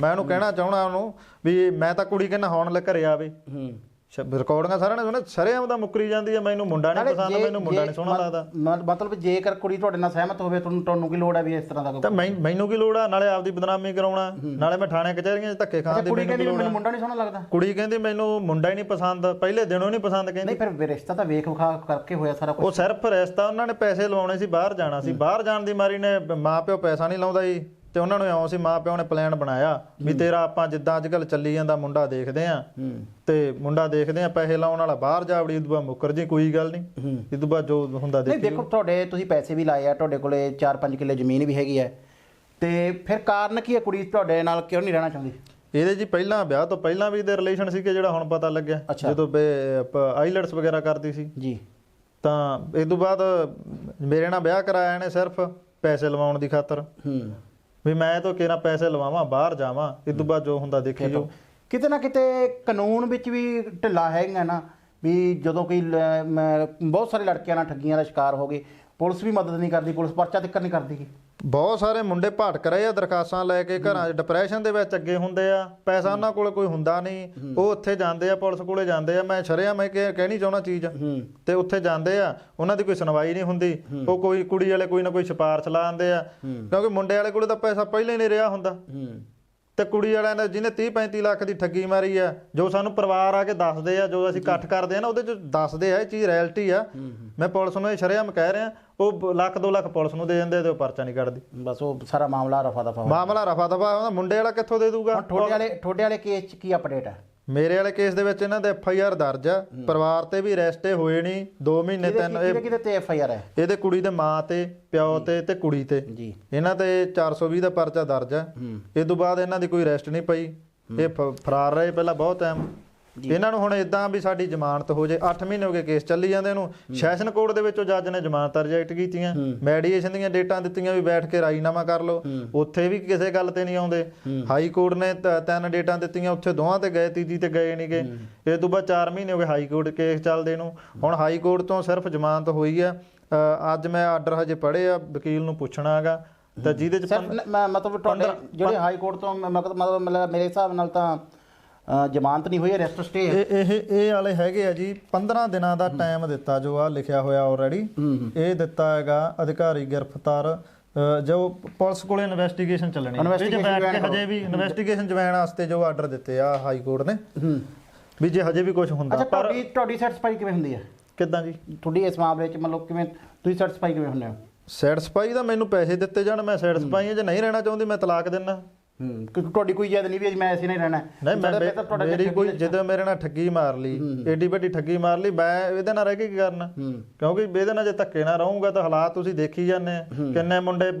ਮੈਂ ਉਹਨੂੰ ਕਹਿਣਾ ਚਾਹਣਾ ਉਹਨੂੰ ਵੀ ਮੈਂ ਤਾਂ ਕੁੜੀ ਕਹਿੰਦਾ ਹੁਣ ਲੈ ਘਰੇ ਆਵੇ। ਹੂੰ। ਰਿਕਾਰਡਿੰਗਾਂ ਸਾਰਿਆਂ ਨੇ ਸੁਣਿਆ? ਸਰੇਆਮ ਦਾ ਮੁੱਕਰੀ ਜਾਂਦੀ ਆ ਮੈਨੂੰ ਮੁੰਡਾ ਨਹੀਂ ਪਸੰਦ ਮੈਨੂੰ ਮੁੰਡਾ ਨਹੀਂ ਸੋਹਣਾ ਲੱਗਦਾ। ਮਤਲਬ ਜੇਕਰ ਕੁੜੀ ਤੁਹਾਡੇ ਨਾਲ ਸਹਿਮਤ ਹੋਵੇ ਤੁਹਾਨੂੰ ਤੁਹਾਨੂੰ ਕੀ ਲੋੜ ਹੈ ਵੀ ਇਸ ਤਰ੍ਹਾਂ ਦਾ ਤਾਂ ਮੈਂ ਮੈਨੂੰ ਕੀ ਲੋੜ ਆ? ਨਾਲੇ ਆਪਦੀ ਬਦਨਾਮੀ ਕਰਾਉਣਾ। ਨਾਲੇ ਮੈਂ ਥਾਣੇ ਕਚਹਿਰੀਆਂ 'ਚ ਧੱਕੇ ਖਾਣ ਦੀ ਕੁੜੀ ਕਹਿੰਦੀ ਮੈਨੂੰ ਮੁੰਡਾ ਨਹੀਂ ਸੋਹਣਾ ਲੱਗਦਾ। ਕੁੜੀ ਕਹਿੰਦੀ ਮੈਨੂੰ ਮੁੰਡਾ ਹੀ ਨਹੀਂ ਪਸੰਦ ਪਹਿਲੇ ਦਿਨੋਂ ਨਹੀਂ ਪਸੰਦ ਕਹਿੰਦੀ। ਨਹੀਂ ਫਿਰ ਰਿਸ਼ਤਾ ਤਾਂ ਵੇਖ ਵਿਖਾ ਕਰਕੇ ਹੋਇਆ ਸਾਰਾ ਕੁਝ ਉਹ ਸਿਰਫ ਰਿਸ਼ਤਾ ਉਹਨਾਂ ਨੇ ਪੈਸੇ ਲਵਾਉਣੇ ਸੀ ਬਾਹਰ ਜਾਣਾ ਸੀ। ਬਾਹਰ ਜਾਣ ਦੀ ਮਾਰੀ ਨੇ ਮਾਂ ਪਿਓ ਪੈਸਾ ਨਹੀਂ ਲਾਉਂਦਾ ਜੀ। ਤੇ ਉਹਨਾਂ ਨੂੰ ਇਉਂ ਸੀ ਮਾਂ ਪਿਓ ਨੇ ਪਲਾਨ ਬਣਾਇਆ ਵੀ ਤੇਰਾ ਆਪਾਂ ਜਿੱਦਾਂ ਅੱਜ ਕੱਲ ਚੱਲੀ ਜਾਂਦਾ ਮੁੰਡਾ ਦੇਖਦੇ ਆ। ਤੇ ਮੁੰਡਾ ਦੇਖਦੇ ਆ ਪੈਸੇ ਲਾਉਣ ਵਾਲਾ ਬਾਹਰ ਜਾ ਵੜੀ ਉਦੋਂ ਮੁੱਕਰ ਜੀ ਕੋਈ ਗੱਲ ਨਹੀਂ ਇਦੋਂ ਬਾਅਦ ਜੋ ਹੁੰਦਾ ਨਹੀਂ ਦੇਖੀ ਦੇਖੋ ਤੁਹਾਡੇ ਤੁਸੀਂ ਪੈਸੇ ਵੀ ਲਾਏ ਆ ਤੁਹਾਡੇ ਕੋਲੇ 4-5 ਕਿੱਲੇ ਜ਼ਮੀਨ ਵੀ ਹੈਗੀ ਹੈ ਤੇ ਫਿਰ ਕਾਰਨ ਕੀ ਹੈ ਕੁੜੀ ਤੁਹਾਡੇ ਨਾਲ ਕਿਉਂ ਨਹੀਂ ਰਹਿਣਾ ਚਾਹੁੰਦੀ? ਇਹਦੇ ਜੀ ਪਹਿਲਾਂ ਵਿਆਹ ਤੋਂ ਪਹਿਲਾਂ ਵੀ ਇਹਦੇ ਰਿਲੇਸ਼ਨ ਸੀਗੇ ਜਿਹੜਾ ਹੁਣ ਪਤਾ ਲੱਗਿਆ। ਜਦੋਂ ਆਈਲੈਟਸ ਵਗੈਰਾ ਕਰਦੀ ਸੀ। ਜੀ। ਤਾਂ ਇਸ ਤੋਂ ਬਾਅਦ ਮੇਰੇ ਨਾਲ ਵਿਆਹ ਕਰਾਇਆ ਇਹਨੇ ਸਿਰਫ ਪੈਸੇ ਲਵਾਉਣ ਦੀ ਖਾਤਰ। ਹੂੰ। ਵੀ ਮੈਂ ਤਾਂ ਕਿਹੜਾ ਪੈਸੇ ਲਵਾਵਾਂ ਬਾਹਰ ਜਾਵਾਂ ਇਸ ਤੋਂ ਬਾਅਦ ਜੋ ਹੁੰਦਾ ਦੇਖੀ ਜੋ ਕਿਤੇ ਨਾ ਕਿਤੇ ਕਾਨੂੰਨ ਵਿੱਚ ਵੀ ਢਿੱਲਾ ਹੈਗਾ ਨਾ ਵੀ ਜਦੋਂ ਕੋਈ ਬਹੁਤ ਸਾਰੇ ਲੜਕਿਆਂ ਨਾਲ ਠੱਗੀਆਂ ਦਾ ਸ਼ਿਕਾਰ ਹੋ ਗਏ ਪੁਲਿਸ ਵੀ ਮਦਦ ਨਹੀਂ ਕਰਦੀ ਪੁਲਿਸ ਪਰਚਾ ਤੱਕ ਨਹੀਂ ਕਰਦੀ ਬਹੁਤ ਸਾਰੇ ਮੁੰਡੇ ਭਟਕ ਰਹੇ ਆ ਦਰਖਾਸਤਾਂ ਲੈ ਕੇ ਘਰਾਂ 'ਚ ਡਿਪਰੈਸ਼ਨ ਦੇ ਵਿੱਚ ਅੱਗੇ ਹੁੰਦੇ ਆ। ਪੈਸਾ ਉਹਨਾਂ ਕੋਲ ਕੋਈ ਹੁੰਦਾ ਨਹੀਂ। ਉਹ ਉੱਥੇ ਜਾਂਦੇ ਆ ਪੁਲਿਸ ਕੋਲੇ ਜਾਂਦੇ ਆ। ਮੈਂ ਸ਼ਰਿਆ ਮੈਂ ਕਹਿਣੀ ਚਾਹਣਾ ਚੀਜ਼। ਤੇ ਉੱਥੇ ਜਾਂਦੇ ਆ। ਉਹਨਾਂ ਦੀ ਕੋਈ ਸੁਣਵਾਈ ਨਹੀਂ ਹੁੰਦੀ। ਉਹ ਕੋਈ ਕੁੜੀ ਵਾਲੇ ਕੋਈ ਨਾ ਕੋਈ ਸਿਫਾਰਿਸ਼ ਲਾ ਆਂਦੇ ਆ। ਕਿਉਂਕਿ ਮੁੰਡੇ ਵਾਲੇ ਕੋਲੇ ਤਾਂ ਪੈਸਾ ਪਹਿਲਾਂ ਹੀ ਨਹੀਂ ਰਿਹਾ ਹੁੰਦਾ। ਤੇ ਕੁੜੀ ਵਾਲਿਆਂ ਨੇ ਜਿਹਨੇ 30 35 ਲੱਖ ਦੀ ਠੱਗੀ ਮਾਰੀ ਆ ਜੋ ਸਾਨੂੰ ਪਰਿਵਾਰ ਆ ਕੇ ਦੱਸਦੇ ਆ ਜੋ ਅਸੀਂ ਇਕੱਠ ਕਰਦੇ ਆ ਨਾ ਉਹਦੇ ਚ ਦੱਸਦੇ ਆ ਇਹ ਚੀਜ਼ ਰਿਐਲਿਟੀ ਆ। ਮੈਂ ਪੁਲਿਸ ਨੂੰ ਇਹ ਸ਼ਰੇਆਮ ਕਹਿ ਰਿਹਾ ਉਹ ਲੱਖ 2 ਲੱਖ ਪੁਲਿਸ ਨੂੰ ਦੇ ਜਾਂਦੇ ਤੇ ਉਹ ਪਰਚਾ ਨਹੀਂ ਕੱਢਦੀ। ਬਸ ਉਹ ਸਾਰਾ ਮਾਮਲਾ ਰਫਾ ਦਫਾ ਮਾਮਲਾ ਰਫਾ ਦਫਾ ਮੁੰਡੇ ਵਾਲਾ ਕਿੱਥੋਂ ਦੇ ਦੂਗਾ? ਠੋਡੇ ਵਾਲੇ ਠੋਡੇ ਵਾਲੇ ਕੇਸ 'ਚ ਕੀ ਅਪਡੇਟ ਹੈ ਮੇਰੇ ਵਾਲੇ ਕੇਸ ਦੇ ਵਿੱਚ ਇਹਨਾਂ ਦੇ ਐਫ ਆਈ ਆਰ ਦਰਜ ਆ। ਪਰਿਵਾਰ ਤੇ ਵੀ ਅਰੈਸਟੇ ਹੋਏ ਨਹੀਂ 2 ਮਹੀਨੇ ਤਿੰਨ ਇਹ ਕਿਹਦੇ ਤੇ ਐਫ ਆਈ ਆਰ ਹੈ? ਇਹਦੇ ਕੁੜੀ ਦੇ ਮਾਂ ਤੇ ਪਿਓ ਤੇ ਤੇ ਕੁੜੀ ਤੇ। ਜੀ। ਇਹਨਾਂ ਤੇ 420 ਦਾ ਪਰਚਾ ਦਰਜ ਹੈ ਹੂੰ। ਇਸ ਤੋਂ ਬਾਅਦ ਇਹਨਾਂ ਦੀ ਕੋਈ ਅਰੈਸਟ ਨਹੀਂ ਪਈ। ਇਹ ਫਰਾਰ ਰਹੇ ਪਹਿਲਾਂ ਬਹੁਤ ਟਾਈਮ ਇਹਨਾਂ ਨੂੰ ਹੁਣ ਇਦਾਂ ਵੀ ਸਾਡੀ ਜ਼ਮਾਨਤ ਹੋ ਜੇ 8 ਮਹੀਨੇ ਹੋ ਗਏ ਕੇਸ ਚੱਲੀ ਜਾਂਦੇ ਨੂੰ ਸੈਸ਼ਨ ਕੋਰਟ ਦੇ ਵਿੱਚੋਂ ਜੱਜ ਨੇ ਜ਼ਮਾਨਤ ਰਿਜੈਕਟ ਕੀਤੀਆਂ ਮੈਡੀਏਸ਼ਨ ਦੀਆਂ ਡੇਟਾਂ ਦਿੱਤੀਆਂ ਵੀ ਬੈਠ ਕੇ ਰਾਜੀਨਾਮਾ ਕਰ ਲਓ ਉੱਥੇ ਵੀ ਕਿਸੇ ਗੱਲ ਤੇ ਨਹੀਂ ਆਉਂਦੇ। ਹਾਈ ਕੋਰਟ ਨੇ ਤਿੰਨ ਡੇਟਾਂ ਦਿੱਤੀਆਂ ਉੱਥੇ ਦੋਵਾਂ ਤੇ ਗਏ ਤੀਜੀ ਤੇ ਗਏ ਨਹੀਂ ਗਏ ਇਹ ਤੋਂ ਬਾਅਦ 4 ਮਹੀਨੇ ਹੋ ਗਏ ਹਾਈ ਕੋਰਟ ਕੇਸ ਚੱਲਦੇ ਨੂੰ। ਹੁਣ ਹਾਈ ਕੋਰਟ ਤੋਂ ਸਿਰਫ ਜ਼ਮਾਨਤ ਹੋਈ ਆ। ਅੱਜ ਮੈਂ ਆਰਡਰ ਹਜੇ ਪੜ੍ਹੇ ਆ ਵਕੀਲ ਨੂੰ ਪੁੱਛਣਾ ਹੈਗਾ। ਤਾਂ ਜਿਹਦੇ ਚ ਮਤਲਬ ਜਿਹੜੇ ਹਾਈ ਕੋਰਟ ਤੋਂ ਮਤਲਬ ਮੇਰੇ ਹਿਸਾਬ ਨਾਲ ਤਾਂ ਜ਼ਮਾਨਤ ਨਹੀਂ ਹੋਈ ਅਰੈਸਟ ਸਟੇ ਹੈ। ਇਹ ਇਹ ਇਹ ਵਾਲੇ ਹੈਗੇ ਆ ਜੀ 15 ਦਿਨਾਂ ਦਾ ਟਾਈਮ ਦਿੱਤਾ ਜੋ ਆ ਲਿਖਿਆ ਹੋਇਆ ਆਲਰੇਡੀ ਇਹ ਦਿੱਤਾ ਹੈਗਾ ਅਧਿਕਾਰੀ ਗ੍ਰਿਫਤਾਰ ਜੋ ਪੁਲਿਸ ਕੋਲੇ ਇਨਵੈਸਟੀਗੇਸ਼ਨ ਚੱਲਣੀ। ਹੈ। ਜੇ ਬੈਠ ਕੇ। ਹਜੇ ਵੀ ਇਨਵੈਸਟੀਗੇਸ਼ਨ ਜਵਾਨ ਵਾਸਤੇ ਜੋ ਆਰਡਰ ਦਿੱਤੇ ਆ ਹਾਈ ਕੋਰਟ ਨੇ ਵੀ ਜੇ ਹਜੇ ਵੀ ਕੁਝ ਹੁੰਦਾ ਪਰ ਤੁਹਾਡੀ ਤੁਹਾਡੀ ਸੈਟੀਸਫਾਈ ਕਿਵੇਂ ਹੁੰਦੀ ਹੈ? ਕਿਦਾਂ ਜੀ? ਤੁਹਾਡੀ ਇਸ ਮਾਮਲੇ 'ਚ ਮਤਲਬ ਕਿਵੇਂ ਤੁਸੀਂ ਸੈਟੀਸਫਾਈ ਕਿਵੇਂ ਹੁੰਦੇ ਹੋ? ਸੈਟੀਸਫਾਈ ਦਾ ਮੈਨੂੰ ਪੈਸੇ ਦਿੱਤੇ ਜਾਣ ਮੈਂ ਸੈਟੀਸਫਾਈ ਹਾਂ ਜੇ ਨਹੀਂ ਰਹਿਣਾ ਚਾਹੁੰਦੀ ਮੈਂ ਤਲਾਕ ਦਿੰਨਾ ਹੂੰ ਕਿਉਂਕਿ ਤੁਹਾਡੀ ਕੋਈ ਯਾਦ ਨਹੀਂ ਵੀ ਅੱਜ ਮੈਂ ਐਸੀ ਨਹੀਂ ਰਹਿਣਾ ਨਹੀਂ ਮੈਂ ਮੇਰੀ ਕੋਈ ਜਦੋਂ ਮੇਰੇ ਨਾਲ ਠੱਗੀ ਮਾਰ ਲਈ ਏਡੀ ਵੱਡੀ ਠੱਗੀ ਮਾਰ ਲਈ ਮੈਂ ਇਹਦੇ ਨਾਲ ਰਹਿ ਕੇ ਕੀ ਕਰਨਾ? ਕਿਉਂਕਿ ਇਹਦੇ ਨਾਲ ਜੇ ਧੱਕੇ ਨਾਲ ਰਹੂੰਗਾ ਤਾਂ ਹਾਲਾਤ ਤੁਸੀਂ ਦੇਖੀ ਜਾਂਦੇ ਕਿੰਨੇ ਮੁੰਡੇ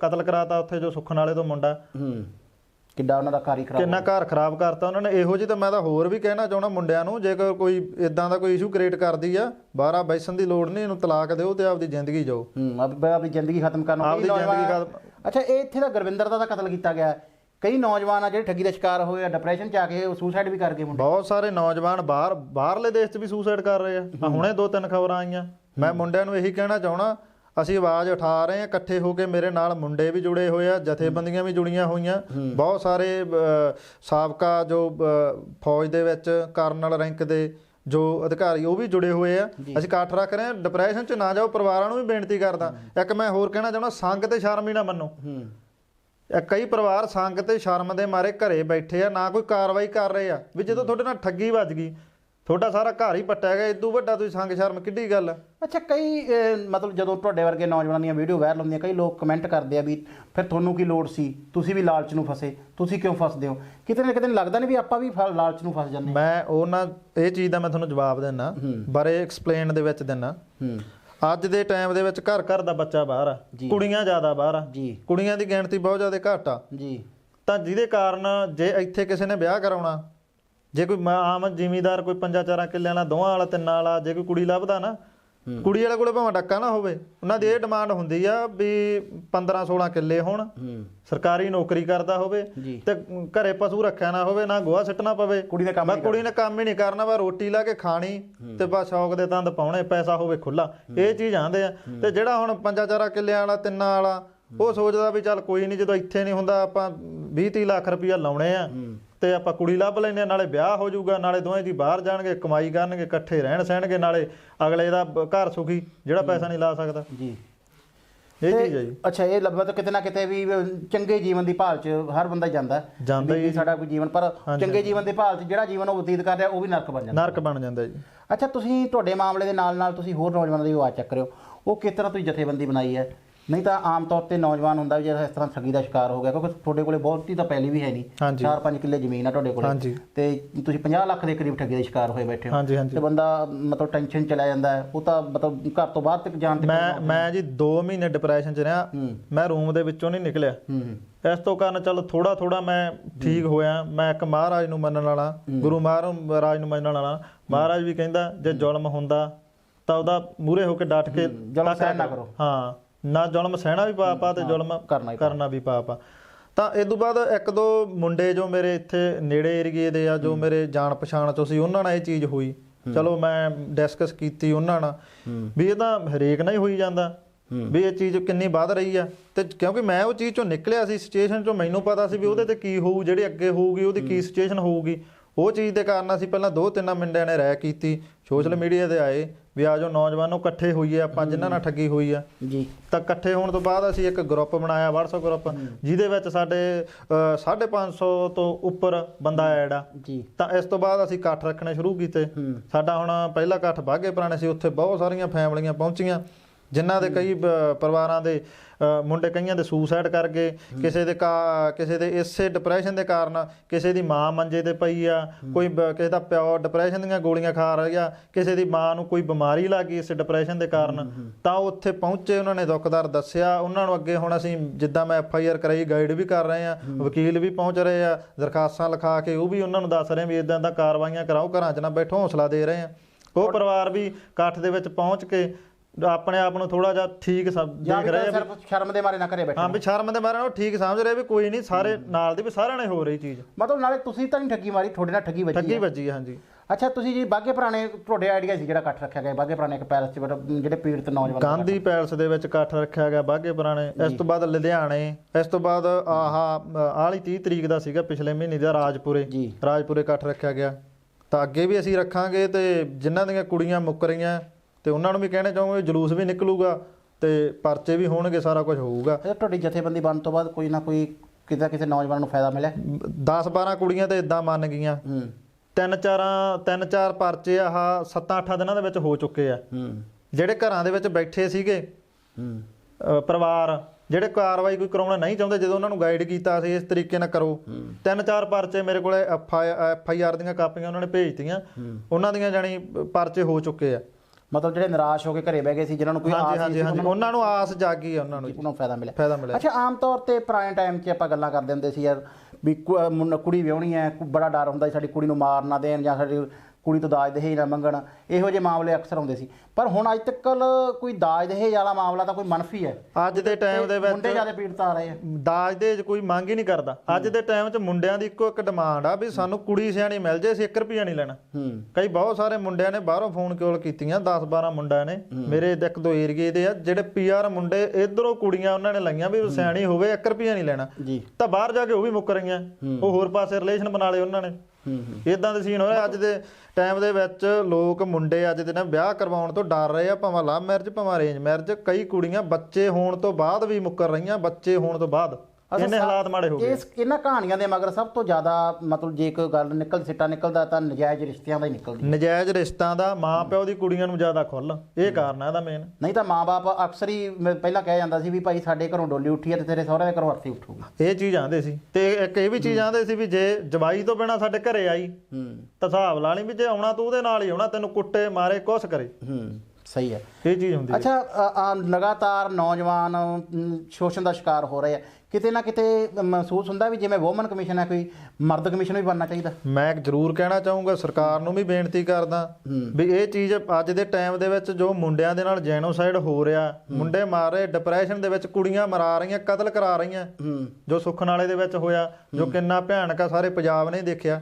ਕਤਲ ਕਰਾਤਾ ਉੱਥੇ ਜੋ ਸੁੱਖਣ ਵਾਲੇ ਤੋਂ ਮੁੰਡਾ। ਕਿੱਡਾ ਉਹਨਾਂ ਦਾ ਕਾਰੀ ਖਰਾਬ ਕਿੰਨਾ ਘਰ ਖਰਾਬ ਕਰਤਾ ਉਹਨਾਂ ਨੇ ਇਹੋ ਜਿਹੀ ਤਾਂ ਮੈਂ ਤਾਂ ਹੋਰ ਵੀ ਕਹਿਣਾ ਚਾਹੁੰਦਾ ਮੁੰਡਿਆਂ ਨੂੰ ਜੇਕਰ ਕੋਈ ਇਦਾਂ ਦਾ ਕੋਈ ਇਸ਼ੂ ਕ੍ਰੀਏਟ ਕਰਦੀ ਆ ਬਾਹਰ ਬੈਸਣ ਦੀ ਲੋੜ ਨਹੀਂ ਇਹਨੂੰ ਤਲਾਕ ਦਿਓ ਤੇ ਆਪਦੀ ਜ਼ਿੰਦਗੀ ਜਾਓ। ਹੂੰ ਆਪ- ਆਪਣੀ ਜ਼ਿੰਦਗੀ ਖਤਮ ਕਰਨ ਆਪਦੀ ਜ਼ਿੰਦਗੀ ਖਤਮ- ਅੱਛਾ ਇਹ ਇੱਥੇ ਦਾ ਗੁਰਵਿੰਦਰ ਦਾ ਤਾਂ ਕਤਲ ਕੀਤਾ ਗਿਆ। ਕਈ ਨੌਜਵਾਨ ਆ ਜਿਹੜੇ ਠੱਗੀ ਦਾ ਸ਼ਿਕਾਰ ਹੋਏ ਆ ਡਿਪਰੈਸ਼ਨ ਚ ਆ ਕੇ ਸੁਸਾਈਡ ਵੀ ਕਰ ਗਏ ਮੁੰਡੇ। ਬਹੁਤ ਸਾਰੇ ਨੌਜਵਾਨ ਬਾਹਰ ਬਾਹਰਲੇ ਦੇਸ਼ 'ਚ ਵੀ ਸੁਸਾਈਡ ਕਰ ਰਹੇ ਆ। ਹੁਣੇ ਦੋ ਤਿੰਨ ਖਬਰਾਂ ਆਈਆਂ। ਮੈਂ ਮੁੰਡਿਆਂ ਨੂੰ ਇਹੀ ਕਹਿਣਾ ਚਾਹਣਾ ਅਸੀਂ ਆਵਾਜ਼ ਉਠਾ ਰਹੇ ਹਾਂ ਇਕੱਠੇ ਹੋ ਕੇ ਮੇਰੇ ਨਾਲ ਮੁੰਡੇ ਵੀ ਜੁੜੇ ਹੋਏ ਆ ਜਥੇਬੰਦੀਆਂ ਵੀ ਜੁੜੀਆਂ ਹੋਈਆਂ। ਬਹੁਤ ਸਾਰੇ ਸਾਬਕਾ ਜੋ ਫੌਜ ਦੇ ਵਿੱਚ ਕਰਨਲ ਰੈਂਕ ਦੇ ਜੋ ਅਧਿਕਾਰੀ ਉਹ ਵੀ ਜੁੜੇ ਹੋਏ ਆ। ਅਸੀਂ ਇਕੱਠ ਰੱਖ ਰਹੇ ਹਾਂ। ਡਿਪਰੈਸ਼ਨ 'ਚ ਨਾ ਜਾਓ ਪਰਿਵਾਰਾਂ ਨੂੰ ਵੀ ਬੇਨਤੀ ਕਰਦਾ। ਇੱਕ ਮੈਂ ਹੋਰ ਕਹਿਣਾ ਚਾਹੁੰਦਾ ਸੰਗ ਤੇ ਸ਼ਰਮ ਹੀ ਨਾ ਮੰਨੋ। ਕਈ ਪਰਿਵਾਰ ਸੰਗ ਤੇ ਸ਼ਰਮ ਦੇ ਮਾਰੇ ਘਰੇ ਬੈਠੇ ਆ ਨਾ ਕੋਈ ਕਾਰਵਾਈ ਕਰ ਰਹੇ ਆ। ਵੀ ਜਦੋਂ ਤੁਹਾਡੇ ਨਾਲ ਠੱਗੀ ਵੱਜ ਗਈ ਤੁਹਾਡਾ ਸਾਰਾ ਘਰ ਹੀ ਪੱਟਿਆ ਗਿਆ ਇਦੋਂ ਵੱਡਾ ਤੁਸੀਂ ਸੰਗ ਸ਼ਰਮ ਕਿੱਡੀ ਗੱਲ ਆ ਅੱਛਾ ਕਈ ਅਹ, ਮਤਲਬ ਜਦੋਂ ਤੁਹਾਡੇ ਵਰਗੇ ਨੌਜਵਾਨਾਂ ਦੀਆਂ ਵੀਡੀਓ ਵਾਇਰਲ ਹੁੰਦੀਆਂ ਕਈ ਲੋਕ ਕਮੈਂਟ ਕਰਦੇ ਆ ਵੀ ਫਿਰ ਤੁਹਾਨੂੰ ਕੀ ਲੋੜ ਸੀ? ਤੁਸੀਂ ਵੀ ਲਾਲਚ ਨੂੰ ਫਸੇ। ਤੁਸੀਂ ਕਿਉਂ ਫਸਦੇ ਹੋ? ਕਿਤੇ ਨਾ ਕਿਤੇ ਲੱਗਦਾ ਨਹੀਂ ਵੀ ਆਪਾਂ ਵੀ ਫ- ਲਾਲਚ ਨੂੰ ਫਸ ਜਾਂਦੇ ਹਾਂ। ਮੈਂ ਉਹ ਨਾ ਇਹ ਚੀਜ਼ ਦਾ ਮੈਂ ਤੁਹਾਨੂੰ ਜਵਾਬ ਦਿੰਨਾ ਬਾਰੇ ਐਕਸਪਲੇਨ ਦੇ ਵਿੱਚ ਦਿੰਨਾ। ਹੂੰ। ਅੱਜ ਦੇ ਟਾਈਮ ਦੇ ਵਿੱਚ ਘਰ ਘਰ ਦਾ ਬੱਚਾ ਬਾਹਰ ਆ ਜੀ। ਕੁੜੀਆਂ ਜ਼ਿਆਦਾ ਬਾਹਰ ਆ। ਜੀ। ਕੁੜੀਆਂ ਦੀ ਗਿਣਤੀ ਬਹੁਤ ਜ਼ਿਆਦਾ ਘੱਟ ਆ। ਜੀ। ਤਾਂ ਜਿਹਦੇ ਕਾਰਨ ਜੇ ਇੱਥੇ ਕਿਸੇ ਨੇ ਵਿਆਹ ਕਰਾਉਣਾ ਜੇ ਕੋਈ ਮ- ਆਮ ਜ਼ਿਮੀਦਾਰ ਕੋਈ ਪੰਜਾਂ ਚਾਰਾਂ ਕਿੱਲਿਆਂ ਵਾਲਾ ਦੋਹਾਂ ਵਾਲਾ ਤਿੰਨਾਂ ਵਾਲਾ ਜੇ ਕੋਈ ਕੁੜੀ ਲੱਭਦਾ ਨਾ ਕੁੜੀ ਵਾਲੇ ਕੋਲੇ ਭਾਵੇਂ ਡੱਕਾ ਨਾ ਹੋਵੇ ਉਹਨਾਂ ਦੀ ਇਹ ਡਿਮਾਂਡ ਹੁੰਦੀ ਆ ਵੀ 15 16 ਕਿੱਲੇ ਹੋਣ ਸਰਕਾਰੀ ਨੌਕਰੀ ਕਰਦਾ ਹੋਵੇ। ਤੇ ਘਰੇ ਪਸ਼ੂ ਰੱਖਿਆ ਨਾ ਹੋਵੇ ਨਾ ਗੋਹਾ ਸਿੱਟਣਾ ਪਵੇ। ਕੁੜੀ ਦਾ ਕੰਮ ਮੈਂ ਨਹੀਂ ਕੁੜੀ ਨੇ ਕੰਮ ਹੀ ਨਹੀਂ ਕਰਨਾ ਵਾ ਰੋਟੀ ਲਾ ਕੇ ਖਾਣੀ ਤੇ ਬਸ ਸ਼ੌਕ ਦੇ ਤੰਦ ਪਾਉਣੇ ਪੈਸਾ ਹੋਵੇ ਖੁੱਲਾ ਇਹ ਚੀਜ਼ ਆਂਦੇ ਆ। ਤੇ ਜਿਹੜਾ ਹੁਣ ਪੰਜਾਂ ਚਾਰਾਂ ਕਿੱਲਿਆਂ ਵਾਲਾ ਤਿੰਨਾਂ ਵਾਲਾ ਉਹ ਸੋਚਦਾ ਵੀ ਚੱਲ ਕੋਈ ਨਹੀਂ ਜਦੋਂ ਇੱਥੇ ਨਹੀਂ ਹੁੰਦਾ ਆਪਾਂ 20 30 ਲੱਖ ਰੁਪਈਆ ਲਾਉਣੇ ਆ। ਤੇ ਆਪਾਂ ਕੁੜੀ ਲੱਭ ਲੈਂਦੇ ਆ ਨਾਲੇ ਵਿਆਹ ਹੋ ਜਾਊਗਾ ਨਾਲੇ ਦੋਵੇਂ ਦੀ ਬਾਹਰ ਜਾਣਗੇ ਕਮਾਈ ਕਰਨਗੇ ਇਕੱਠੇ ਰਹਿਣ ਸਹਿਣਗੇ ਨਾਲੇ ਅਗਲੇ ਦਾ ਘਰ ਸੁਖੀ ਜਿਹੜਾ ਪੈਸਾ ਨਹੀਂ ਲਾ ਸਕਦਾ। ਜੀ। ਇਹ ਤੇ- ਚੀਜ਼ ਹੈ ਜੀ। ਅੱਛਾ ਇਹ ਲੱਭਾ ਤਾਂ ਕਿਤੇ ਨਾ ਕਿਤੇ ਵੀ ਚੰਗੇ ਜੀਵਨ ਦੀ ਭਾਲ 'ਚ ਹਰ ਬੰਦਾ ਜਾਂਦਾ। ਜਾਂਦਾ ਹੀ ਜੀ। ਸਾਡਾ ਕੋਈ ਜੀਵਨ ਪਰ ਚੰਗੇ ਜੀਵਨ ਦੀ ਭਾਲ 'ਚ ਜਿਹੜਾ ਜੀਵਨ ਉਹ ਬਤੀਤ ਕਰ ਰਿਹਾ ਉਹ ਵੀ ਨਰਕ ਬਣ ਜਾਂਦਾ। ਨਰਕ ਬਣ ਜਾਂਦਾ ਜੀ। ਅੱਛਾ ਤੁਸੀਂ ਤੁਹਾਡੇ ਮਾਮਲੇ ਦੇ ਨਾਲ ਨਾਲ ਤੁਸੀਂ ਹੋਰ ਨੌਜਵਾਨਾਂ ਦੀ ਆਵਾਜ਼ ਚੱਕ ਰਹੇ ਹੋ। ਉਹ ਕਿਸ ਤਰ੍ਹਾਂ ਤੁਸੀਂ ਜਥੇਬੰਦੀ ਬਣਾਈ ਹੈ? ਨਹੀਂ ਤਾਂ ਆਮ ਤੌਰ ਤੇ ਨੌਜਵਾਨ ਹੁੰਦਾ ਵੀ ਜਿਹੜਾ ਇਸ ਤਰ੍ਹਾਂ ਠੱਗੀ ਦਾ ਸ਼ਿਕਾਰ ਹੋ ਗਿਆ ਕਿਉਂਕਿ ਤੁਹਾਡੇ ਕੋਲੇ ਬਹੁਤੀ ਤਾਂ ਪਹਿਲੀ ਵੀ ਹੈ ਨਹੀਂ। ਹਾਂਜੀ। 4-5 ਕਿੱਲੇ ਜ਼ਮੀਨ ਆ ਤੁਹਾਡੇ ਕੋਲੇ। ਹਾਂਜੀ। ਤੇ ਤੁਸੀਂ 50 ਲੱਖ ਦੇ ਕਰੀਬ ਠੱਗੀ ਦਾ ਸ਼ਿਕਾਰ ਹੋਏ ਬੈਠੇ ਹੋ। ਹਾਂਜੀ, ਹਾਂਜੀ। ਤੇ ਬੰਦਾ ਮਤਲਬ ਟੈਨਸ਼ਨ ਚਲਾ ਜਾਂਦਾ ਹੈ। ਉਹ ਤਾਂ ਮਤਲਬ ਘਰ ਤੋਂ ਬਾਹਰ ਤੱਕ ਜਾਣ ਤੇ ਮੈਂ ਮੈਂ ਜੀ 2 ਮਹੀਨੇ ਡਿਪਰੈਸ਼ਨ ਚ ਰਿਹਾ। ਮੈਂ ਰੂਮ ਦੇ ਵਿੱਚੋਂ ਨਹੀਂ ਨਿਕਲਿਆ। ਹੂੰ ਇਸ ਤੋਂ ਕਾਰਨ ਚਲ ਥੋੜਾ ਥੋੜਾ ਮੈਂ ਠੀਕ ਹੋਇਆ। ਮੈਂ ਇੱਕ ਮਹਾਰਾਜ ਨੂੰ ਮੰਨਣ ਵਾਲਾ ਗੁਰੂ ਮਹਾਰਾਜ ਨੂੰ ਮੰਨਣ ਵਾਲਾ। ਮਹਾਰਾਜ ਵੀ ਕਹਿੰਦਾ ਜੇ ਜ਼ੁਲਮ ਹੁੰਦਾ ਤਾਂ ਉਹਦਾ ਮੂਰੇ ਹੋ ਕੇ ਡਟ ਕੇ ਜ਼ੁਲਮ ਸਹਿਣ ਨਾ ਕਰੋ। ਕਰੋ। ਹਾਂ। ਨਾ ਜ਼ੁਲਮ ਸਹਿਣਾ ਵੀ ਪਾਪ ਆ ਤੇ ਜ਼ੁਲਮ ਕਰਨਾ ਵੀ ਪਾਪ ਆ ਤਾਂ ਇਸ ਤੋਂ ਬਾਅਦ ਇੱਕ ਦੋ ਮੁੰਡੇ ਜੋ ਮੇਰੇ ਇੱਥੇ ਨੇੜੇ ਏਰੀਏ ਦੇ ਆ ਜੋ ਮੇਰੇ ਜਾਣ ਪਛਾਣ ਚੋਂ ਸੀ ਉਹਨਾਂ ਨਾਲ ਇਹ ਚੀਜ਼ ਹੋਈ। ਚਲੋ ਮੈਂ ਡਿਸਕਸ ਕੀਤੀ ਉਹਨਾਂ ਨਾਲ। ਵੀ ਇਹ ਤਾਂ ਹਰੇਕ ਨਾਲ ਹੀ ਹੋਈ ਜਾਂਦਾ। ਵੀ ਇਹ ਚੀਜ਼ ਕਿੰਨੀ ਵੱਧ ਰਹੀ ਆ। ਤੇ ਕਿਉਂਕਿ ਮੈਂ ਉਹ ਚੀਜ਼ ਚੋਂ ਨਿਕਲਿਆ ਸੀ ਸਿਚੁਏਸ਼ਨ ਚੋਂ ਮੈਨੂੰ ਪਤਾ ਸੀ ਵੀ ਉਹਦੇ ਤੇ ਕੀ ਹੋਊ ਜਿਹੜੇ ਅੱਗੇ ਹੋਊਗੀ ਉਹਦੀ ਕੀ ਸਿਚੁਏਸ਼ਨ ਹੋਊਗੀ। ਉਹ ਚੀਜ਼ ਦੇ ਕਾਰਨ ਅਸੀਂ ਪਹਿਲਾਂ ਦੋ ਤਿੰਨ ਮੁੰਡਿਆਂ ਨੇ ਰਾਇ ਕੀਤੀ ਸੋਸ਼ਲ ਮੀਡੀਆ ਤੇ ਆਏ ਵੀ ਆਜੋ ਨੌਜਵਾਨੋ ਇਕੱਠੇ ਹੋਈਏ ਆਪਾਂ ਜਿਨ੍ਹਾਂ ਨਾਲ ਠੱਗੀ ਹੋਈ ਆ। ਜੀ। ਤਾਂ ਇਕੱਠੇ ਹੋਣ ਤੋਂ ਬਾਅਦ ਅਸੀਂ ਇੱਕ ਗਰੁੱਪ ਬਣਾਇਆ WhatsApp ਗਰੁੱਪ ਜਿਹਦੇ ਵਿੱਚ ਸਾਡੇ ਅ, 550 ਤੋਂ ਉੱਪਰ ਬੰਦਾ ਐਡ ਆ ਜੀ। ਤਾਂ ਇਸ ਤੋਂ ਬਾਅਦ ਅਸੀਂ ਇਕੱਠ ਰੱਖਣੇ ਸ਼ੁਰੂ ਕੀਤੇ। ਸਾਡਾ ਹੁਣ ਪਹਿਲਾ ਇਕੱਠ ਬਾਗੇ ਪੁਰਾਣੇ ਸੀ ਉੱਥੇ ਬਹੁਤ ਸਾਰੀਆਂ ਫੈਮਲੀਆਂ ਪਹੁੰਚੀਆਂ। ਜਿਨ੍ਹਾਂ ਦੇ ਕਈ ਪਰਿਵਾਰਾਂ ਦੇ ਮੁੰਡੇ ਕਈਆਂ ਦੇ ਸੁਸਾਈਡ ਕਰ ਗਏ ਕਿਸੇ ਦੇ ਕਿਸੇ ਦੇ ਇਸੇ ਡਿਪਰੈਸ਼ਨ ਦੇ ਕਾਰਨ ਕਿਸੇ ਦੀ ਮਾਂ ਮੰਜੇ ਤੇ ਪਈ ਆ ਕੋਈ ਕਿਸੇ ਦਾ ਪਿਓ ਡਿਪਰੈਸ਼ਨ ਦੀਆਂ ਗੋਲੀਆਂ ਖਾ ਰਿਹਾ ਕਿਸੇ ਦੀ ਮਾਂ ਨੂੰ ਕੋਈ ਬਿਮਾਰੀ ਲੱਗ ਗਈ ਇਸ ਡਿਪਰੈਸ਼ਨ ਦੇ ਕਾਰਨ ਤਾਂ ਉੱਥੇ ਪਹੁੰਚੇ ਉਹਨਾਂ ਨੇ ਦੁੱਖਦਾਰ ਦੱਸਿਆ। ਉਹਨਾਂ ਨੂੰ ਅੱਗੇ ਹੁਣ ਅਸੀਂ ਜਿੱਦਾਂ ਮੈਂ ਐਫ ਆਈ ਆਰ ਕਰਾਈ ਗਾਈਡ ਵੀ ਕਰ ਰਹੇ ਆ ਵਕੀਲ ਵੀ ਪਹੁੰਚ ਰਹੇ ਆ ਦਰਖਾਸਤਾਂ ਲਿਖਾ ਕੇ ਉਹ ਵੀ ਉਹਨਾਂ ਨੂੰ ਦੱਸ ਰਹੇ ਵੀ ਇਦਾਂ ਦਾ ਕਾਰਵਾਈਆਂ ਕਰਾਓ ਘਰਾਂ 'ਚ ਨਾ ਬੈਠੋ ਹੌਸਲਾ ਦੇ ਰਹੇ ਆ। ਉਹ ਪਰਿਵਾਰ ਵੀ ਇਕੱਠ ਦੇ ਵਿੱਚ ਪਹੁੰਚ ਕੇ ਆਪਣੇ ਆਪ ਨੂੰ ਥੋੜਾ ਜਿਹਾ ਠੀਕ ਸਭ ਜਾਂ ਦੇਖ ਵੀ ਰਹੇ ਆ ਵੀ ਸਿਰਫ ਸ਼ਰਮ ਦੇ ਮਾਰੇ ਨਾ ਘਰੇ ਬੈਠੇ ਹਾਂ ਵੀ ਸ਼ਰਮ ਦੇ ਮਾਰੇ ਉਹ ਠੀਕ ਸਮਝ ਰਹੇ ਵੀ ਕੋਈ ਨਹੀਂ ਸਾਰੇ ਨਾਲ ਦੀ ਵੀ ਸਾਰਿਆਂ ਨੇ ਹੋ ਰਹੀ ਚੀਜ਼। ਮਤਲਬ ਨਾਲੇ ਤੁਸੀਂ ਤਾਂ ਨਹੀਂ ਠੱਗੀ ਮਾਰੀ ਤੁਹਾਡੇ ਨਾਲ ਠੱਗੀ ਵੱਜੀ ਠੱਗੀ ਹੈ। ਵੱਜੀ ਹੈ, ਹਾਂਜੀ। ਅੱਛਾ ਤੁਸੀਂ ਜੀ ਬਾਗੇ ਪੁਰਾਣੇ ਤੁਹਾਡੇ ਆਈਡੀਆ ਸੀ ਜਿਹੜਾ ਇਕੱਠ ਰੱਖਿਆ ਗਿਆ ਬਾਗੇ ਪੁਰਾਣੇ ਇੱਕ ਪੈਲਸ 'ਚ ਜਿਹੜੇ ਪੀੜਤ ਨੌਜਵਾਨ ਗਾਂਧੀ ਪੈਲਸ ਦੇ ਵਿੱਚ ਇਕੱਠ ਰੱਖਿਆ ਗਿਆ ਬਾਗੇ ਪੁਰਾਣੇ ਇਸ ਤੋਂ ਬਾਅਦ ਲੁਧਿਆਣੇ ਇਸ ਤੋਂ ਬਾਅਦ ਆਹ ਆਲੀ 30 ਤਰੀਕ ਦਾ ਸੀਗਾ ਪਿਛਲੇ ਮਹੀਨੇ ਦਾ ਰਾਜਪੁਰੇ। ਜੀ। ਰਾਜਪੁਰੇ ਇਕੱਠ ਰੱਖਿਆ ਗਿਆ। ਤਾਂ ਅੱਗੇ ਵੀ ਅਸੀਂ ਰੱਖਾਂਗੇ ਤੇ ਜਿਨ੍ਹਾਂ ਦੀਆਂ ਕੁੜੀਆਂ ਮੁੱਕ ਰਹੀਆਂ ਤੇ ਉਹਨਾਂ ਨੂੰ ਵੀ ਕਹਿਣਾ ਚਾਹੂੰਗੇ ਜਲੂਸ ਵੀ ਨਿਕਲੂਗਾ ਤੇ ਪਰਚੇ ਵੀ ਹੋਣਗੇ ਸਾਰਾ ਕੁਝ ਹੋਊਗਾ। ਅੱਛਾ ਤੁਹਾਡੀ ਜਥੇਬੰਦੀ ਬਣਨ ਤੋਂ ਬਾਅਦ ਕੋਈ ਨਾ ਕੋਈ ਕਿਤੇ ਕਿਸੇ ਨੌਜਵਾਨ ਨੂੰ ਫਾਇਦਾ ਮਿਲਿਆ? 10 12 ਕੁੜੀਆਂ ਤੇ ਇਦਾਂ ਮੰਨ ਗਈਆਂ। ਹੂੰ। ਤਿੰਨ ਚਾਰਾਂ ਤਿੰਨ ਚਾਰ ਪਰਚੇ ਆਹ 7-8 ਦਿਨਾਂ ਦੇ ਵਿੱਚ ਹੋ ਚੁੱਕੇ ਆ। ਹੂੰ। ਜਿਹੜੇ ਘਰਾਂ ਦੇ ਵਿੱਚ ਬੈਠੇ ਸੀਗੇ ਪਰਿਵਾਰ ਜਿਹੜੇ ਕਾਰਵਾਈ ਕੋਈ ਕਰਾਉਣਾ ਨਹੀਂ ਚਾਹੁੰਦੇ ਜਦੋਂ ਉਹਨਾਂ ਨੂੰ ਗਾਈਡ ਕੀਤਾ ਸੀ ਇਸ ਤਰੀਕੇ ਨਾਲ ਕਰੋ। ਤਿੰਨ ਚਾਰ ਪਰਚੇ ਮੇਰੇ ਕੋਲੇ ਐਫ ਆਈ ਆਰ ਦੀਆਂ ਕਾਪੀਆਂ ਉਹਨਾਂ ਨੇ ਭੇਜਤੀਆਂ ਉਹਨਾਂ ਦੀਆਂ ਜਾਨੀ ਪਰਚੇ ਹੋ ਚੁੱਕੇ ਆ। ਮਤਲਬ ਜਿਹੜੇ ਨਿਰਾਸ਼ ਹੋ ਕੇ ਘਰੇ ਬਹਿ ਗਏ ਸੀ ਜਿਨ੍ਹਾਂ ਨੂੰ ਕੋਈ ਹਾਂਜੀ ਆਸ ਹਾਂਜੀ ਨਹੀਂ ਸੀ ਹਾਂਜੀ ਉਹਨਾਂ ਨੂੰ ਆਸ ਜਾਗੀ ਆ ਉਹਨਾਂ ਨੂੰ ਜੀ। ਉਹਨਾਂ ਨੂੰ ਫਾਇਦਾ ਮਿਲਿਆ। ਫਾਇਦਾ ਮਿਲਿਆ। ਅੱਛਾ ਆਮ ਤੌਰ ਤੇ ਪੁਰਾਣੇ ਟਾਈਮ 'ਚ ਆਪਾਂ ਗੱਲਾਂ ਕਰਦੇ ਹੁੰਦੇ ਸੀ ਯਾਰ ਵੀ ਕੁ- ਅਹ ਮੁੰਡਾ- ਕੁੜੀ ਵਿਆਹਣੀ ਹੈ ਕੁ- ਬੜਾ ਡਰ ਹੁੰਦਾ ਸੀ ਸਾਡੀ ਕੁੜੀ ਨੂੰ ਮਾਰ ਨਾ ਦੇਣ ਜਾਂ ਸਾਡੀ ਕੁੜੀ ਤੋਂ ਦਾਜ ਦਹੇਜ ਨਾ ਮੰਗਣ ਇਹੋ ਜਿਹੇ ਮਾਮਲੇ ਅਕਸਰ ਆਉਂਦੇ ਸੀ। ਪਰ ਹੁਣ ਅੱਜ ਤੱਕ ਕੋਈ ਦਾਜ ਦਹੇਜ ਵਾਲਾ ਮਾਮਲਾ ਤਾਂ ਕੋਈ ਮਨਫੀ ਹੈ। ਅੱਜ ਦੇ ਟਾਈਮ ਦੇ ਮੁੰਡੇ ਵਿੱਚ ਜ਼ਿਆਦਾ ਪੀੜਤ ਆ ਰਹੇ ਆ। ਦਾਜ ਦੇ ਕੋਈ ਮੰਗ ਹੀ ਨਹੀਂ ਕਰਦਾ। ਅੱਜ ਦੇ ਟਾਈਮ 'ਚ ਮੁੰਡਿਆਂ ਦੀ ਇੱਕੋ ਇੱਕ ਡਿਮਾਂਡ ਆ ਵੀ ਸਾਨੂੰ ਕੁੜੀ ਸਿਆਣੀ ਮਿਲ ਜੇ ਅਸੀਂ 1 ਰੁਪਿਆ ਨਹੀਂ ਲੈਣਾ। ਕਈ ਬਹੁਤ ਸਾਰੇ ਮੁੰਡਿਆਂ ਨੇ ਬਾਹਰੋਂ ਫੋਨ ਕਾਲ ਕੀਤੀਆਂ 10 12 ਮੁੰਡਿਆਂ ਨੇ। ਮੇਰੇ ਇੱਕ ਦੋ ਏਰੀਏ ਦੇ ਆ ਜਿਹੜੇ ਪੀਆਰ ਮੁੰਡੇ ਇਧਰੋਂ ਕੁੜੀਆਂ ਉਹਨਾਂ ਨੇ ਲਾਈਆਂ ਵੀ ਸਿਆਣੀ ਹੋਵੇ 1 ਰੁਪਿਆ ਨਹੀਂ ਲੈਣਾ। ਤਾਂ ਬਾਹਰ ਜਾ ਕੇ ਉਹ ਵੀ ਮੁੱਕ ਰਹੀਆਂ। ਉਹ ਹੋਰ ਪਾਸੇ ਰਿਲੇਸ਼ਨ ਬਣਾ ਲਏ ਉਹਨਾਂ ਨੇ। ਇਦਾਂ ਦੇ ਸੀਨ ਹੋ ਰਹੇ ਅੱਜ ਦੇ ਟਾਈਮ ਦੇ ਵਿੱਚ ਲੋਕ ਮੁੰਡੇ ਅੱਜ ਦੇ ਨਾ ਵਿਆਹ ਕਰਵਾਉਣ ਤੋਂ ਡਰ ਰਹੇ ਆ, ਭਾਵੇਂ ਲਵ ਮੈਰਿਜ ਭਾਵੇਂ ਅਰੇਂਜ ਮੈਰਿਜ ਕਈ ਕੁੜੀਆਂ ਬੱਚੇ ਹੋਣ ਤੋਂ ਬਾਅਦ ਵੀ ਮੁੱਕਰ ਰਹੀਆਂ, ਬੱਚੇ ਹੋਣ ਤੋਂ ਬਾਅਦ। ਸਾ- ਹਾਲਾਤ ਮਾੜੇ ਹੋ ਗਏ। ਇਸ ਇਹਨਾਂ ਕਹਾਣੀਆਂ ਦੇ ਮਗਰ ਸਭ ਤੋਂ ਜ਼ਿਆਦਾ ਮਤਲਬ ਜੇ ਕੋਈ ਗੱਲ ਨਿਕਲ ਸਿੱਟਾ ਨਿਕਲਦਾ ਤਾਂ ਨਜਾਇਜ਼ ਰਿਸ਼ਤਿਆਂ ਦਾ ਹੀ ਨਿਕਲਦੀ ਨਜਾਇਜ਼ ਰਿਸ਼ਤਾਂ ਦਾ ਮਾਂ ਪਿਓ ਦੀ ਕੁੜੀਆਂ ਨੂੰ ਜ਼ਿਆਦਾ ਖੁੱਲ। ਇਹ ਕਾਰਨ ਹੈ ਇਹਦਾ ਮੇਨ ਨਹੀਂ ਤਾਂ ਮਾਪੇ ਅਕਸਰ ਹੀ ਪਹਿਲਾਂ ਕਿਹਾ ਜਾਂਦਾ ਸੀ ਵੀ ਭਾਈ ਸਾਡੇ ਘਰੋਂ ਡੋਲੀ ਉੱਠੀ ਹੈ ਤੇ ਤੇਰੇ ਸਹੁਰੇ ਦੇ ਘਰੋਂ ਅਰਥੀ ਉੱਠੂਗੀ। ਇਹ ਚੀਜ਼ ਆਂਦੇ ਸੀ। ਤੇ ਇੱਕ ਇਹ ਵੀ ਚੀਜ਼ ਆਂਦੇ ਸੀ ਵੀ ਜੇ ਜਵਾਈ ਤੋਂ ਬਿਨਾ ਸਾਡੇ ਘਰੇ ਆਈ ਹੂੰ। ਤਾਂ ਹਿਸਾਬ ਲਾ ਲਈ ਵੀ ਜੇ ਆਉਣਾ ਤੂੰ ਉਹਦੇ ਨਾਲ ਹੀ ਆਉਣਾ ਤੈਨੂੰ ਕੁੱਟੇ ਮਾਰੇ ਕੁਛ ਕਰੇ। ਹੂੰ ਸਹੀ ਹੈ। ਇਹ ਚੀਜ਼ ਹੁੰਦੀ ਹੈ ਅੱਛਾ ਲਗਾਤਾਰ ਨੌਜਵਾਨ ਸ਼ੋਸ਼ਣ ਦਾ ਸ਼ਿਕਾਰ ਹੋ ਰਹੇ ਆ। ਕਿਤੇ ਨਾ ਕਿਤੇ ਮਹਿਸੂਸ ਹੁੰਦਾ ਵੀ ਜਿਵੇਂ ਵੋਮਨ ਕਮਿਸ਼ਨ ਹੈ ਕੋਈ ਮਰਦ ਕਮਿਸ਼ਨ ਵੀ ਬਣਨਾ ਚਾਹੀਦਾ। ਮੈਂ ਜ਼ਰੂਰ ਕਹਿਣਾ ਚਾਹੂੰਗਾ ਸਰਕਾਰ ਨੂੰ ਵੀ ਬੇਨਤੀ ਕਰਦਾ ਵੀ ਇਹ ਚੀਜ਼ ਅੱਜ ਦੇ ਟਾਈਮ ਦੇ ਵਿੱਚ ਜੋ ਮੁੰਡਿਆਂ ਦੇ ਨਾਲ ਜੈਨੋਸਾਈਡ ਹੋ ਰਿਹਾ ਮੁੰਡੇ ਮਾਰ ਰਹੇ ਡਿਪਰੈਸ਼ਨ ਦੇ ਵਿੱਚ ਕੁੜੀਆਂ ਮਰਾ ਰਹੀਆਂ ਕਤਲ ਕਰਾ ਰਹੀਆਂ ਜੋ ਸੁਖਨਾਲੇ ਦੇ ਵਿੱਚ ਹੋਇਆ ਜੋ ਕਿੰਨਾ ਭਿਆਨਕ ਆ ਸਾਰੇ ਪੰਜਾਬ ਨੇ ਦੇਖਿਆ।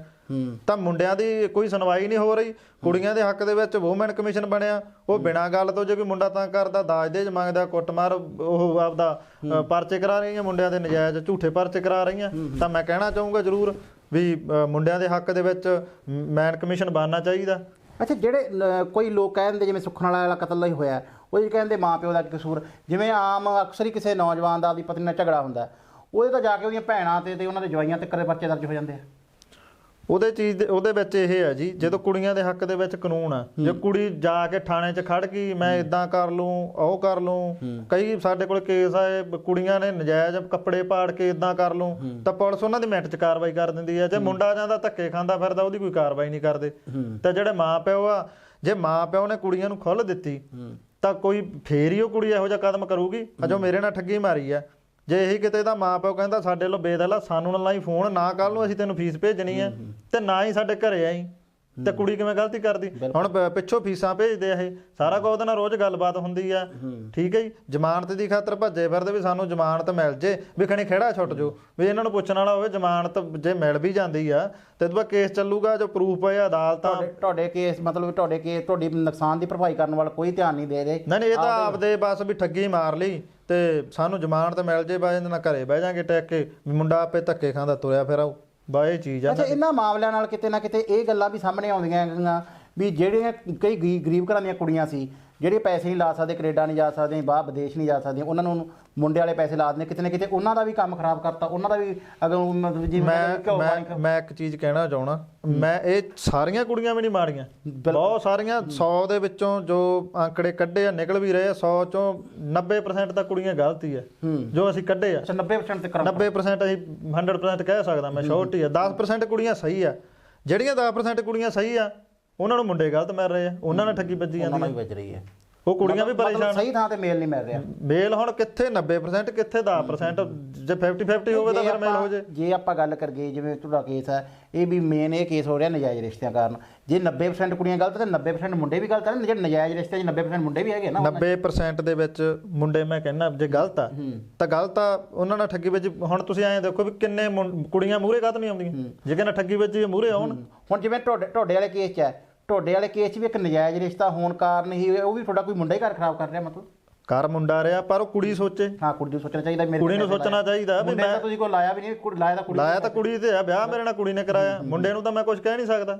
ਤਾਂ ਮੁੰਡਿਆਂ ਦੀ ਕੋਈ ਸੁਣਵਾਈ ਨਹੀਂ ਹੋ ਰਹੀ। ਕੁੜੀਆਂ ਦੇ ਹੱਕ ਦੇ ਵਿੱਚ ਵੂਮਨ ਕਮਿਸ਼ਨ ਬਣਿਆ। ਉਹ ਬਿਨਾਂ ਗੱਲ ਤੋਂ ਜੇ ਕੋਈ ਮੁੰਡਾ ਤਾਂ ਕਰਦਾ ਦਾਜ ਦੇਜ ਮੰਗਦਾ ਕੁੱਟਮਾਰ ਉਹ ਆਪਦਾ ਪਰਚੇ ਕਰਾ ਰਹੀਆਂ ਮੁੰਡਿਆਂ ਦੇ ਨਜਾਇਜ਼ ਝੂਠੇ ਪਰਚੇ ਕਰਾ ਰਹੀਆਂ। ਤਾਂ ਮੈਂ ਕਹਿਣਾ ਚਾਹੂੰਗਾ ਜ਼ਰੂਰ ਵੀ ਮੁੰਡਿਆਂ ਦੇ ਹੱਕ ਦੇ ਵਿੱਚ ਮੈਨ ਕਮਿਸ਼ਨ ਬਣਨਾ ਚਾਹੀਦਾ। ਅੱਛਾ ਜਿਹੜੇ ਕੋਈ ਲੋਕ ਕਹਿੰਦੇ ਜਿਵੇਂ ਸੁਖਣ ਵਾਲਾ ਕਤਲ ਹੀ ਹੋਇਆ। ਉਹ ਜੀ ਕਹਿੰਦੇ ਮਾਂ ਪਿਓ ਦਾ ਕਸੂਰ। ਜਿਵੇਂ ਆਮ ਅਕਸਰ ਹੀ ਕਿਸੇ ਨੌਜਵਾਨ ਦਾ ਆਪਦੀ ਪਤਨੀ ਨਾਲ ਝਗੜਾ ਹੁੰਦਾ। ਉਹਦੇ ਤਾਂ ਜਾ ਕੇ ਉਹਦੀਆਂ ਭੈਣਾਂ ਤੇ ਤੇ ਉਹਨਾਂ ਦੇ ਜਵਾਈਆਂ ਤੇ ਕਰੇ ਪਰਚੇ ਦਰਜ ਹੋ ਜਾਂਦੇ ਆ। ਉਹਦੇ ਚੀਜ਼ ਦੇ- ਉਹਦੇ ਵਿੱਚ ਇਹ ਹੈ ਜੀ ਜਦੋਂ ਕੁੜੀਆਂ ਦੇ ਹੱਕ ਦੇ ਵਿੱਚ ਕਾਨੂੰਨ ਆ ਜੇ ਕੁੜੀ ਜਾ ਕੇ ਥਾਣੇ 'ਚ ਖੜ ਗਈ ਮੈਂ ਇਦਾਂ ਕਰ ਲੂੰ ਉਹ ਕਰ ਲੂੰ ਕਈ ਸਾਡੇ ਕੋਲ ਕੇਸ ਆਏ ਕੁੜੀਆਂ ਨੇ ਨਜਾਇਜ਼ ਕੱਪੜੇ ਪਾੜ ਕੇ ਇਦਾਂ ਕਰ ਲੂੰ ਤਾਂ ਪੁਲਿਸ ਉਹਨਾਂ ਦੀ ਮਿੰਟ 'ਚ ਕਾਰਵਾਈ ਕਰ ਦਿੰਦੀ ਹੈ ਜੇ ਮੁੰਡਾ ਜਾਂਦਾ ਧੱਕੇ ਖਾਂਦਾ ਫਿਰਦਾ ਉਹਦੀ ਕੋਈ ਕਾਰਵਾਈ ਨਹੀਂ ਕਰਦੇ। ਤੇ ਜਿਹੜੇ ਮਾਂ ਪਿਓ ਆ ਜੇ ਮਾਂ ਪਿਓ ਨੇ ਕੁੜੀਆਂ ਨੂੰ ਖੁੱਲ੍ਹ ਦਿੱਤੀ ਤਾਂ ਕੋਈ ਫੇਰ ਹੀ ਉਹ ਕੁੜੀ ਇਹੋ ਜਿਹਾ ਕਦਮ ਕਰੂਗੀ ਅਜੋ ਮੇਰੇ ਨਾਲ ਠੱਗੀ ਮਾਰੀ ਆ। ਜੇ ਇਹੀ ਕਿਤੇ ਦਾ ਮਾਪਿਓ ਕਹਿੰਦਾ ਸਾਡੇ ਲੋ ਬੇਦਲਾ ਸਾਨੂੰ ਨਾ ਲਾਈ ਫੋਨ ਨਾ ਕੱਲ ਨੂੰ ਅਸੀਂ ਤੈਨੂੰ ਫੀਸ ਭੇਜਣੀ ਆ ਤੇ ਨਾ ਹੀ ਸਾਡੇ ਘਰੇ ਆਈ। ਤੇ ਕੁੜੀ ਕਿਵੇਂ ਗਲਤੀ ਕਰਦੀ? ਹੁਣ ਪਿੱਛੋਂ ਫੀਸਾਂ ਭੇਜਦੇ ਆ ਇਹ। ਸਾਰਾ ਕੁਝ ਉਹਦੇ ਨਾਲ ਰੋਜ਼ ਗੱਲਬਾਤ ਹੁੰਦੀ ਆ। ਠੀਕ ਹੈ ਜੀ? ਜ਼ਮਾਨਤ ਦੀ ਖਾਤਰ ਭੱਜੇ ਫਿਰਦੇ ਵੀ ਸਾਨੂੰ ਜ਼ਮਾਨਤ ਮਿਲ ਜੇ। ਵੀ ਖਣੀ ਖੇੜਾ ਛੁੱਟ ਜੋ ਵੀ ਇਹਨਾਂ ਨੂੰ ਪੁੱਛਣ ਵਾਲਾ ਹੋਵੇ ਜ਼ਮਾਨਤ ਜੇ ਮਿਲ ਵੀ ਜਾਂਦੀ ਆ ਤੇ ਬਾਅਦ ਕੇਸ ਚੱਲੂਗਾ ਜੋ ਪ੍ਰੂਫ ਹੈ ਅਦਾਲਤਾਂ ਤੁਹਾਡੇ ਤੁਹਾਡੇ ਕੇਸ ਮਤਲਬ ਤੁਹਾਡੇ ਕੇਸ ਤੁਹਾਡੀ ਨੁਕਸਾਨ ਦੀ ਭਰਪਾਈ ਕਰਨ ਵਾਲਾ ਕੋਈ ਧਿਆਨ ਨਹੀਂ ਦੇ ਰਹੇ। ਨਹੀਂ ਨਹੀਂ ਇਹ ਤਾਂ ਆਪਦੇ ਬਸ ਵੀ ਠੱਗੀ ਮਾਰ ਲਈ ਤੇ ਸਾਨੂੰ ਜ਼ਮਾਨਤ ਮਿਲ ਜੇ ਬਾ ਇਹਦੇ ਨਾਲ ਘਰੇ ਬਹਿ ਜਾਾਂਗੇ ਟੈਕ ਕੇ ਵੀ ਮੁੰਡਾ ਆਪੇ ਧੱਕੇ ਖਾਂਦਾ ਤੁਰਿਆ ਫਿਰ ਆਊ ਬਾ ਇਹ ਚੀਜ਼ ਆ ਅੱਛਾ ਇਹਨਾਂ ਮਾਮਲਿਆਂ ਨਾਲ ਕਿਤੇ ਨਾ ਕਿਤੇ ਇਹ ਗੱਲਾਂ ਵੀ ਸਾਹਮਣੇ ਆਉਂਦੀਆਂ ਹੈਗੀਆਂ ਵੀ ਜਿਹੜੀਆਂ ਕਈ ਗਰੀ- ਗਰੀਬ ਘਰਾਂ ਦੀਆਂ ਕੁੜੀਆਂ ਸੀ ਜਿਹੜੇ ਪੈਸੇ ਨਹੀਂ ਲਾ ਸਕਦੇ ਕੈਨੇਡਾ ਨਹੀਂ ਜਾ ਸਕਦੇ ਬਾਹਰ ਵਿਦੇਸ਼ ਨਹੀਂ ਜਾ ਸਕਦੇ ਉਹਨਾਂ ਨੂੰ ਮੁੰਡੇ ਵਾਲੇ ਪੈਸੇ ਲਾ ਦਿੰਦੇ ਕਿਤੇ ਨਾ ਕਿਤੇ ਉਹਨਾਂ ਦਾ ਵੀ ਕੰਮ ਖਰਾਬ ਕਰਤਾ ਉਹਨਾਂ ਦਾ ਵੀ ਅਗਰ ਜਿਵੇਂ ਮੈਂ ਇੱਕ ਚੀਜ਼ ਕਹਿਣਾ ਚਾਹਣਾ ਮੈਂ ਇਹ ਸਾਰੀਆਂ ਕੁੜੀਆਂ ਵੀ ਨਹੀਂ ਮਾੜੀਆਂ। ਬਹੁਤ ਸਾਰੀਆਂ 100 ਦੇ ਵਿੱਚੋਂ ਜੋ ਆંકੜੇ ਕੱਢੇ ਆ ਨਿਕਲ ਵੀ ਰਹੇ ਆ 100 ਚੋਂ 90% ਤਾਂ ਕੁੜੀਆਂ ਗਲਤ ਹੀ ਆ ਜੋ ਅਸੀਂ ਕੱਢੇ ਆ। ਅੱਛਾ 90% ਤੇ ਕਰਾਂ 90% ਅਸੀਂ 100% ਕਹਿ ਸਕਦਾ ਮੈਂ ਸ਼ੋਰਟੀ ਆ। 10% ਕੁੜੀਆਂ ਸਹੀ ਆ। ਜਿਹੜੀਆਂ 10% ਕੁੜੀਆਂ ਸਹੀ ਆ ਉਹਨਾਂ ਨੂੰ ਮੁੰਡੇ ਗਲਤ ਮਿਲ ਰਹੇ ਆ ਉਹਨਾਂ ਨਾਲ ਠੱਗੀ ਵੱਜੀ ਉਹਨਾਂ ਜਾਂਦੀ ਨਾਲ ਆ ਹੀ ਵੱਜ ਰਹੀ ਹੈ ਉਹ ਕੁੜੀਆਂ ਵੀ ਪਰੇਸ਼ਾਨ ਸਹੀ ਥਾਂ ਤੇ ਮੇਲ ਨਹੀਂ ਮਿਲ ਰਿਹਾ। ਮੇਲ ਹੁਣ ਕਿੱਥੇ? 90% ਕਿੱਥੇ 10% ਜੇ 50 50 ਹੋਵੇ ਤਾਂ ਫਿਰ ਮੇਲ ਹੋ ਜੇ। ਜੇ ਆਪਾਂ ਗੱਲ ਕਰੀਏ ਜਿਵੇਂ ਤੁਹਾਡਾ ਕੇਸ ਹੈ ਇਹ ਵੀ ਮੇਨ ਇਹ ਕੇਸ ਹੋ ਰਿਹਾ ਨਜਾਇਜ਼ ਰਿਸ਼ਤਿਆਂ ਕਾਰਨ। ਜੇ 90% ਕੁੜੀਆਂ ਗਲਤ ਤੇ 90% ਮੁੰਡੇ ਵੀ ਗਲਤ ਹਨ ਜਿਹੜੇ ਨਜਾਇਜ਼ ਰਿਸ਼ਤੇ 'ਚ 90% ਮੁੰਡੇ ਵੀ ਹੈਗੇ ਨਾ ਉਹਨਾਂ 90% ਦੇ ਵਿੱਚ ਮੁੰਡੇ ਮੈਂ ਕਹਿੰਦਾ ਜੇ ਗਲਤ ਆ ਤਾਂ ਗਲਤ ਆ ਉਹਨਾਂ ਨਾਲ ਠੱਗੀ ਵਿੱਚ ਹੁਣ ਤੁਸੀਂ ਐਂ ਦੇਖੋ ਵੀ ਕਿੰਨੇ ਕੁੜੀਆਂ ਮੂਹਰੇ ਕਾਹਤ ਨਹੀਂ ਆਉਂਦੀਆਂ ਜੇ ਕਹਿੰਦਾ ਠੱਗੀ ਵਿੱਚ ਮੂਹਰੇ ਆਉਣ। ਹੁਣ ਜਿਵੇਂ ਤੁਹਾਡੇ ਤੁਹਾਡੇ ਵਾਲੇ ਕੇਸ 'ਚ ਹੈ ਤੁਹਾਡੇ ਵਾਲੇ ਕੇਸ 'ਚ ਵੀ ਇੱਕ ਨਜਾਇਜ਼ ਰਿਸ਼ਤਾ ਹੋਣ ਕਾਰਨ ਹੀ ਉਹ ਵੀ ਤੁਹਾਡਾ ਕੋਈ ਮੁੰਡਾ ਹੀ ਘਰ ਖਰਾਬ ਕਰ ਰਿਹਾ ਮਤਲਬ? ਘਰ ਮੁੰਡਾ ਰਿਹਾ ਪਰ ਉਹ ਕੁੜੀ ਸੋਚੇ। ਹਾਂ ਕੁੜੀ ਨੂੰ ਸੋਚਣਾ ਚਾਹੀਦਾ ਮੇਰੇ ਕੁੜੀ ਨੂੰ ਸੋਚਣਾ। ਚਾਹੀਦਾ ਵੀ ਮੈਂ- ਤੁਸੀਂ ਕੋਈ ਲਾਇਆ ਵੀ ਨਹੀਂ ਕੁੜੀ ਲਾਇਆ ਤਾਂ ਕੁੜੀ ਲਾਇਆ ਤਾਂ ਕੁੜੀ ਤੇ ਆ ਵਿਆਹ ਮੇਰੇ ਨਾਲ ਕੁੜੀ ਨੇ ਕਰਾਇਆ। ਮੁੰਡੇ ਨੂੰ ਤਾਂ ਮੈਂ ਕੁਝ ਕਹਿ ਨਹੀਂ ਸਕਦਾ।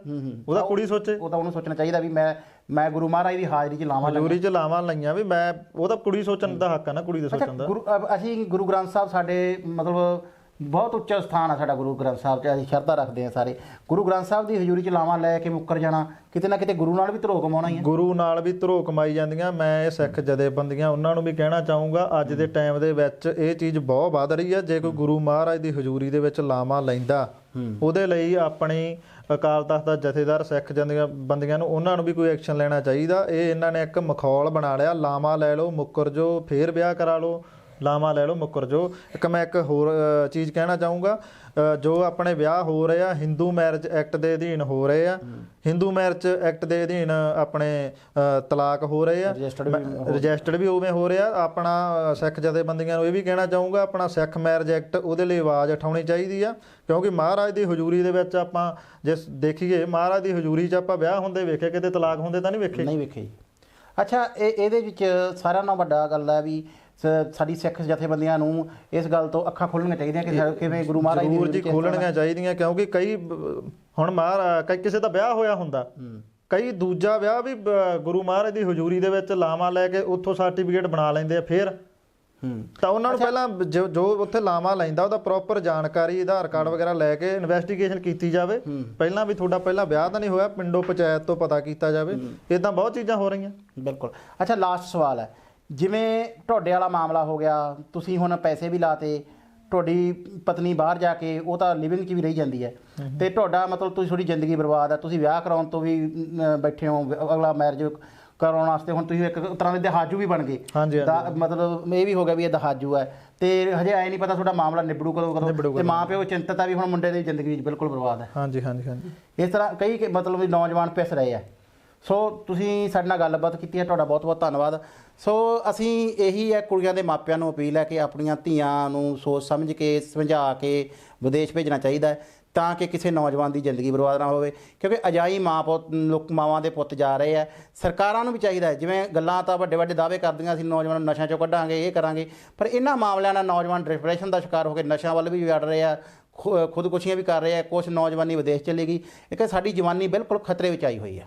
ਉਹਦਾ ਕੁੜੀ ਸੋਚੇ। ਉਹ ਤਾਂ ਉਹਨੂੰ ਸੋਚਣਾ ਚਾਹੀਦਾ ਵੀ ਮੈਂ ਮੈਂ ਗੁਰੂ ਮਹਾਰਾਜ ਦੀ ਹਾਜ਼ਰੀ 'ਚ ਲਾਵਾਂ ਹਜ਼ੂਰੀ ਚ ਲਾਵਾਂ ਲਈਆਂ ਵੀ ਮੈਂ ਉਹਦਾ ਕੁੜੀ ਸੋਚਣ ਦਾ ਹੱਕ ਆ ਨਾ ਕੁੜੀ ਦੇ ਸੋਚਣ ਦਾ। ਅਸੀਂ ਗੁਰੂ ਗ੍ਰੰਥ ਸਾਹਿਬ ਸਾਡੇ ਮਤਲਬ ਬਹੁਤ ਉੱਚਾ ਸਥਾਨ ਆ ਸਾਡਾ ਗੁਰੂ ਗ੍ਰੰਥ ਸਾਹਿਬ 'ਚ ਅਸੀਂ ਸ਼ਰਧਾ ਰੱਖਦੇ ਹਾਂ ਸਾਰੇ। ਗੁਰੂ ਗ੍ਰੰਥ ਸਾਹਿਬ ਦੀ ਹਜ਼ੂਰੀ 'ਚ ਲਾਵਾਂ ਲੈ ਕੇ ਮੁੱਕਰ ਜਾਣਾ ਕਿਤੇ ਨਾ ਕਿਤੇ ਗੁਰੂ ਨਾਲ ਵੀ ਧਰੋ ਕਮਾਉਣਾ ਹੀ ਹੈ ਗੁਰੂ ਨਾਲ ਵੀ ਧਰੋ ਕਮਾਈ ਜਾਂਦੀਆਂ ਮੈਂ ਇਹ ਸਿੱਖ ਜਥੇਬੰਦੀਆਂ ਉਹਨਾਂ ਨੂੰ ਵੀ ਕਹਿਣਾ ਚਾਹੂੰਗਾ ਅੱਜ ਦੇ ਟਾਈਮ ਦੇ ਵਿੱਚ ਇਹ ਚੀਜ਼ ਬਹੁਤ ਵੱਧ ਰਹੀ ਹੈ ਜੇ ਕੋਈ ਗੁਰੂ ਮਹਾਰਾਜ ਦੀ ਹਜ਼ੂਰੀ ਦੇ ਵਿੱਚ ਲਾਵਾਂ ਲੈਂਦਾ ਉਹਦੇ ਲਈ ਆਪਣੀ ਅਕਾਲ ਤਖਤ ਦਾ ਜਥੇਦਾਰ ਸਿੱਖ ਜੰਦੀਆਂ ਬੰਦੀਆਂ ਨੂੰ ਉਹਨਾਂ ਨੂੰ ਵੀ ਕੋਈ ਐਕਸ਼ਨ ਲੈਣਾ ਚਾਹੀਦਾ। ਇਹ ਇਹਨਾਂ ਨੇ ਇੱਕ ਮਖੌਲ ਬਣਾ ਲਿਆ ਲਾਵਾਂ ਲੈ ਲਓ ਮੁੱਕਰ ਜੋ ਫੇਰ ਵਿਆਹ ਕਰਾ ਲਓ। ਲਾਵਾਂ ਲੈ ਲਓ ਮੁੱਕਰ ਜੋ। ਇੱਕ ਮੈਂ ਇੱਕ ਹੋਰ ਚੀਜ਼ ਕਹਿਣਾ ਚਾਹੂੰਗਾ। ਜੋ ਆਪਣੇ ਵਿਆਹ ਹੋ ਰਹੇ ਆ ਹਿੰਦੂ ਮੈਰਿਜ ਐਕਟ ਦੇ ਅਧੀਨ ਹੋ ਰਹੇ ਆ। ਹਿੰਦੂ ਮੈਰਿਜ ਐਕਟ ਦੇ ਅਧੀਨ ਆਪਣੇ ਤਲਾਕ ਹੋ ਰਹੇ ਆ। ਰਜਿਸਟਰਡ ਵੀ ਉਵੇਂ ਹੋ ਰਿਹਾ। ਆਪਣਾ ਸਿੱਖ ਜਥੇਬੰਦੀਆਂ ਨੂੰ ਇਹ ਵੀ ਕਹਿਣਾ ਚਾਹੂੰਗਾ ਆਪਣਾ ਸਿੱਖ ਮੈਰਿਜ ਐਕਟ ਉਹਦੇ ਲਈ ਆਵਾਜ਼ ਉਠਾਉਣੀ ਚਾਹੀਦੀ ਆ। ਕਿਉਂਕਿ ਮਹਾਰਾਜ ਦੀ ਹਜ਼ੂਰੀ ਦੇ ਵਿੱਚ ਆਪਾਂ ਜੇ ਦੇਖੀਏ ਮਹਾਰਾਜ ਦੀ ਹਜ਼ੂਰੀ 'ਚ ਆਪਾਂ ਵਿਆਹ ਹੁੰਦੇ ਵੇਖੇ ਕਿਤੇ ਤਲਾਕ ਹੁੰਦੇ ਤਾਂ ਨਹੀਂ ਵੇਖੇ? ਨਹੀਂ ਵੇਖੇ ਅੱਛਾ ਇਹ ਇਹਦੇ ਵਿੱਚ ਸਾਰਿਆਂ ਨਾਲੋਂ ਵੱਡਾ ਗੱਲ ਹੈ ਵੀ ਸਾਡੀ ਸਿੱਖ ਜਥੇਬੰਦੀਆਂ ਨੂੰ ਇਸ ਗੱਲ ਤੋਂ ਅੱਖਾਂ ਖੋਲਣੀਆਂ ਚਾਹੀਦੀਆਂ ਕਿ ਕਿਵੇਂ ਗੁਰੂ ਮਹਾਰਾਜ ਦੀ ਜ਼ਰੂਰ ਜੀ ਖੋਲਣੀਆਂ ਚਾਹੀਦੀਆਂ ਕਿਉਂਕਿ ਕਈ ਹੁਣ ਕਈ ਕਿਸੇ ਦਾ ਵਿਆਹ ਹੋਇਆ ਹੁੰਦਾ। ਕਈ ਦੂਜਾ ਵਿਆਹ ਵੀ ਗੁਰੂ ਮਹਾਰਾਜ ਦੀ ਹਜ਼ੂਰੀ ਦੇ ਵਿੱਚ ਲਾਵਾਂ ਲੈ ਕੇ ਉੱਥੋਂ ਸਰਟੀਫਿਕੇਟ ਬਣਾ ਲੈਂਦੇ ਆ ਫਿਰ। ਤਾਂ ਉਹਨਾਂ ਨੂੰ ਪਹਿਲਾਂ ਜੋ ਜੋ ਉੱਥੇ ਲਾਵਾਂ ਲੈਂਦਾ ਉਹਦਾ ਪ੍ਰੋਪਰ ਜਾਣਕਾਰੀ ਆਧਾਰ ਕਾਰਡ ਵਗੈਰਾ ਲੈ ਕੇ ਇਨਵੈਸਟੀਗੇਸ਼ਨ ਕੀਤੀ ਜਾਵੇ। ਪਹਿਲਾਂ ਵੀ ਤੁਹਾਡਾ ਪਹਿਲਾਂ ਵਿਆਹ ਤਾਂ ਨਹੀਂ ਹੋਇਆ ਪਿੰਡੋਂ ਪੰਚਾਇਤ ਤੋਂ ਪਤਾ ਕੀਤਾ ਜਾਵੇ। ਇਦਾਂ ਬਹੁਤ ਚੀਜ਼ਾਂ ਹੋ ਰਹੀਆਂ। ਬਿਲਕੁਲ। ਅੱਛਾ ਲਾਸਟ ਸਵਾਲ ਹੈ। ਜਿਵੇਂ ਤੁਹਾਡੇ ਵਾਲਾ ਮਾਮਲਾ ਹੋ ਗਿਆ ਤੁਸੀਂ ਹੁਣ ਪੈਸੇ ਵੀ ਲਾਤੇ ਤੁਹਾਡੀ ਪਤਨੀ ਬਾਹਰ ਜਾ ਕੇ ਉਹ ਤਾਂ ਲਿਵਿੰਗ 'ਚ ਵੀ ਰਹੀ ਜਾਂਦੀ ਹੈ। ਤੇ ਤੁਹਾਡਾ ਮਤਲਬ ਤੁਸੀਂ ਤੁਹਾਡੀ ਜ਼ਿੰਦਗੀ ਬਰਬਾਦ ਹੈ ਤੁਸੀਂ ਵਿਆਹ ਕਰਾਉਣ ਤੋਂ ਵੀ ਬੈਠੇ ਹੋ ਅਗਲਾ ਮੈਰਿਜ ਕਰਾਉਣ ਵਾਸਤੇ ਹੁਣ ਤੁਸੀਂ ਇੱਕ ਤਰ੍ਹਾਂ ਦੇ ਦਹਾਜੂ ਵੀ ਬਣ ਗਏ। ਦਾ- ਮਤਲਬ ਇਹ ਵੀ ਹੋ ਗਿਆ ਵੀ ਇਹ ਦਹਾਜੂ ਹੈ। ਤੇ ਹਜੇ ਆਏ ਨਹੀਂ ਪਤਾ ਤੁਹਾਡਾ ਮਾਮਲਾ ਨਿਬੜੂ ਕਦੋਂ ਕਦੋਂ। ਤੇ ਮਾਂ ਪਿਓ ਚਿੰਤਤ ਆ ਵੀ ਹੁਣ ਮੁੰਡੇ ਦੀ ਜ਼ਿੰਦਗੀ ਵਿੱਚ ਬਿਲਕੁਲ ਬਰਬਾਦ ਹੈ। ਹਾਂਜੀ ਹਾਂਜੀ ਹਾਂਜੀ। ਇਸ ਤਰ੍ਹਾਂ ਕਈ ਮਤਲਬ ਨੌਜਵਾਨ ਪਿਸ ਰਹੇ ਆ। ਸੋ ਤੁਸੀਂ ਸਾਡੇ ਨਾਲ ਗੱਲਬਾਤ ਕੀਤੀ ਹੈ ਤੁਹਾਡਾ ਬਹੁਤ ਬਹੁਤ ਧੰਨਵਾਦ। ਸੋ ਅਸੀਂ ਇਹੀ ਹੈ ਕੁੜੀਆਂ ਦੇ ਮਾਪਿਆਂ ਨੂੰ ਅਪੀਲ ਹੈ ਕਿ ਆਪਣੀਆਂ ਧੀਆਂ ਨੂੰ ਸੋਚ ਸਮਝ ਕੇ, ਸਮਝਾ ਕੇ ਵਿਦੇਸ਼ ਭੇਜਣਾ ਚਾਹੀਦਾ ਹੈ ਤਾਂ ਕਿ ਕਿਸੇ ਨੌਜਵਾਨ ਦੀ ਜ਼ਿੰਦਗੀ ਬਰਬਾਦ ਨਾ ਹੋਵੇ। ਕਿਉਂਕਿ ਅਜਾਈ ਮਾਂ ਪੁੱਤ, ਲੋਕ ਮਾਵਾਂ ਦੇ ਪੁੱਤ ਜਾ ਰਹੇ ਆ ਸਰਕਾਰਾਂ ਨੂੰ ਵੀ ਚਾਹੀਦਾ ਹੈ। ਜਿਵੇਂ ਗੱਲਾਂ ਤਾਂ ਵੱਡੇ ਵੱਡੇ ਦਾਅਵੇ ਕਰਦੀਆਂ ਅਸੀਂ ਨੌਜਵਾਨਾਂ ਨੂੰ ਨਸ਼ਿਆਂ ਚੋਂ ਕੱਢਾਂਗੇ, ਇਹ ਕਰਾਂਗੇ। ਪਰ ਇਹਨਾਂ ਮਾਮਲਿਆਂ ਨਾਲ ਨੌਜਵਾਨ ਡਿਪਰੈਸ਼ਨ ਦਾ ਸ਼ਿਕਾਰ ਹੋ ਕੇ ਨਸ਼ਿਆਂ ਵੱਲ ਵੀ ਵੜ ਰਹੇ ਆ ਖੁ- ਖੁਦਕੁਸ਼ੀਆਂ ਵੀ ਕਰ ਰਹੇ ਆ ਕੁਝ ਨੌਜਵਾਨੀ ਵਿਦੇਸ਼ ਚਲੀ ਗਈ। ਇੱਕ ਸਾਡੀ ਜਵਾਨੀ ਬਿਲਕੁਲ ਖਤਰੇ ਵਿੱਚ ਆਈ ਹੋਈ ਹੈ।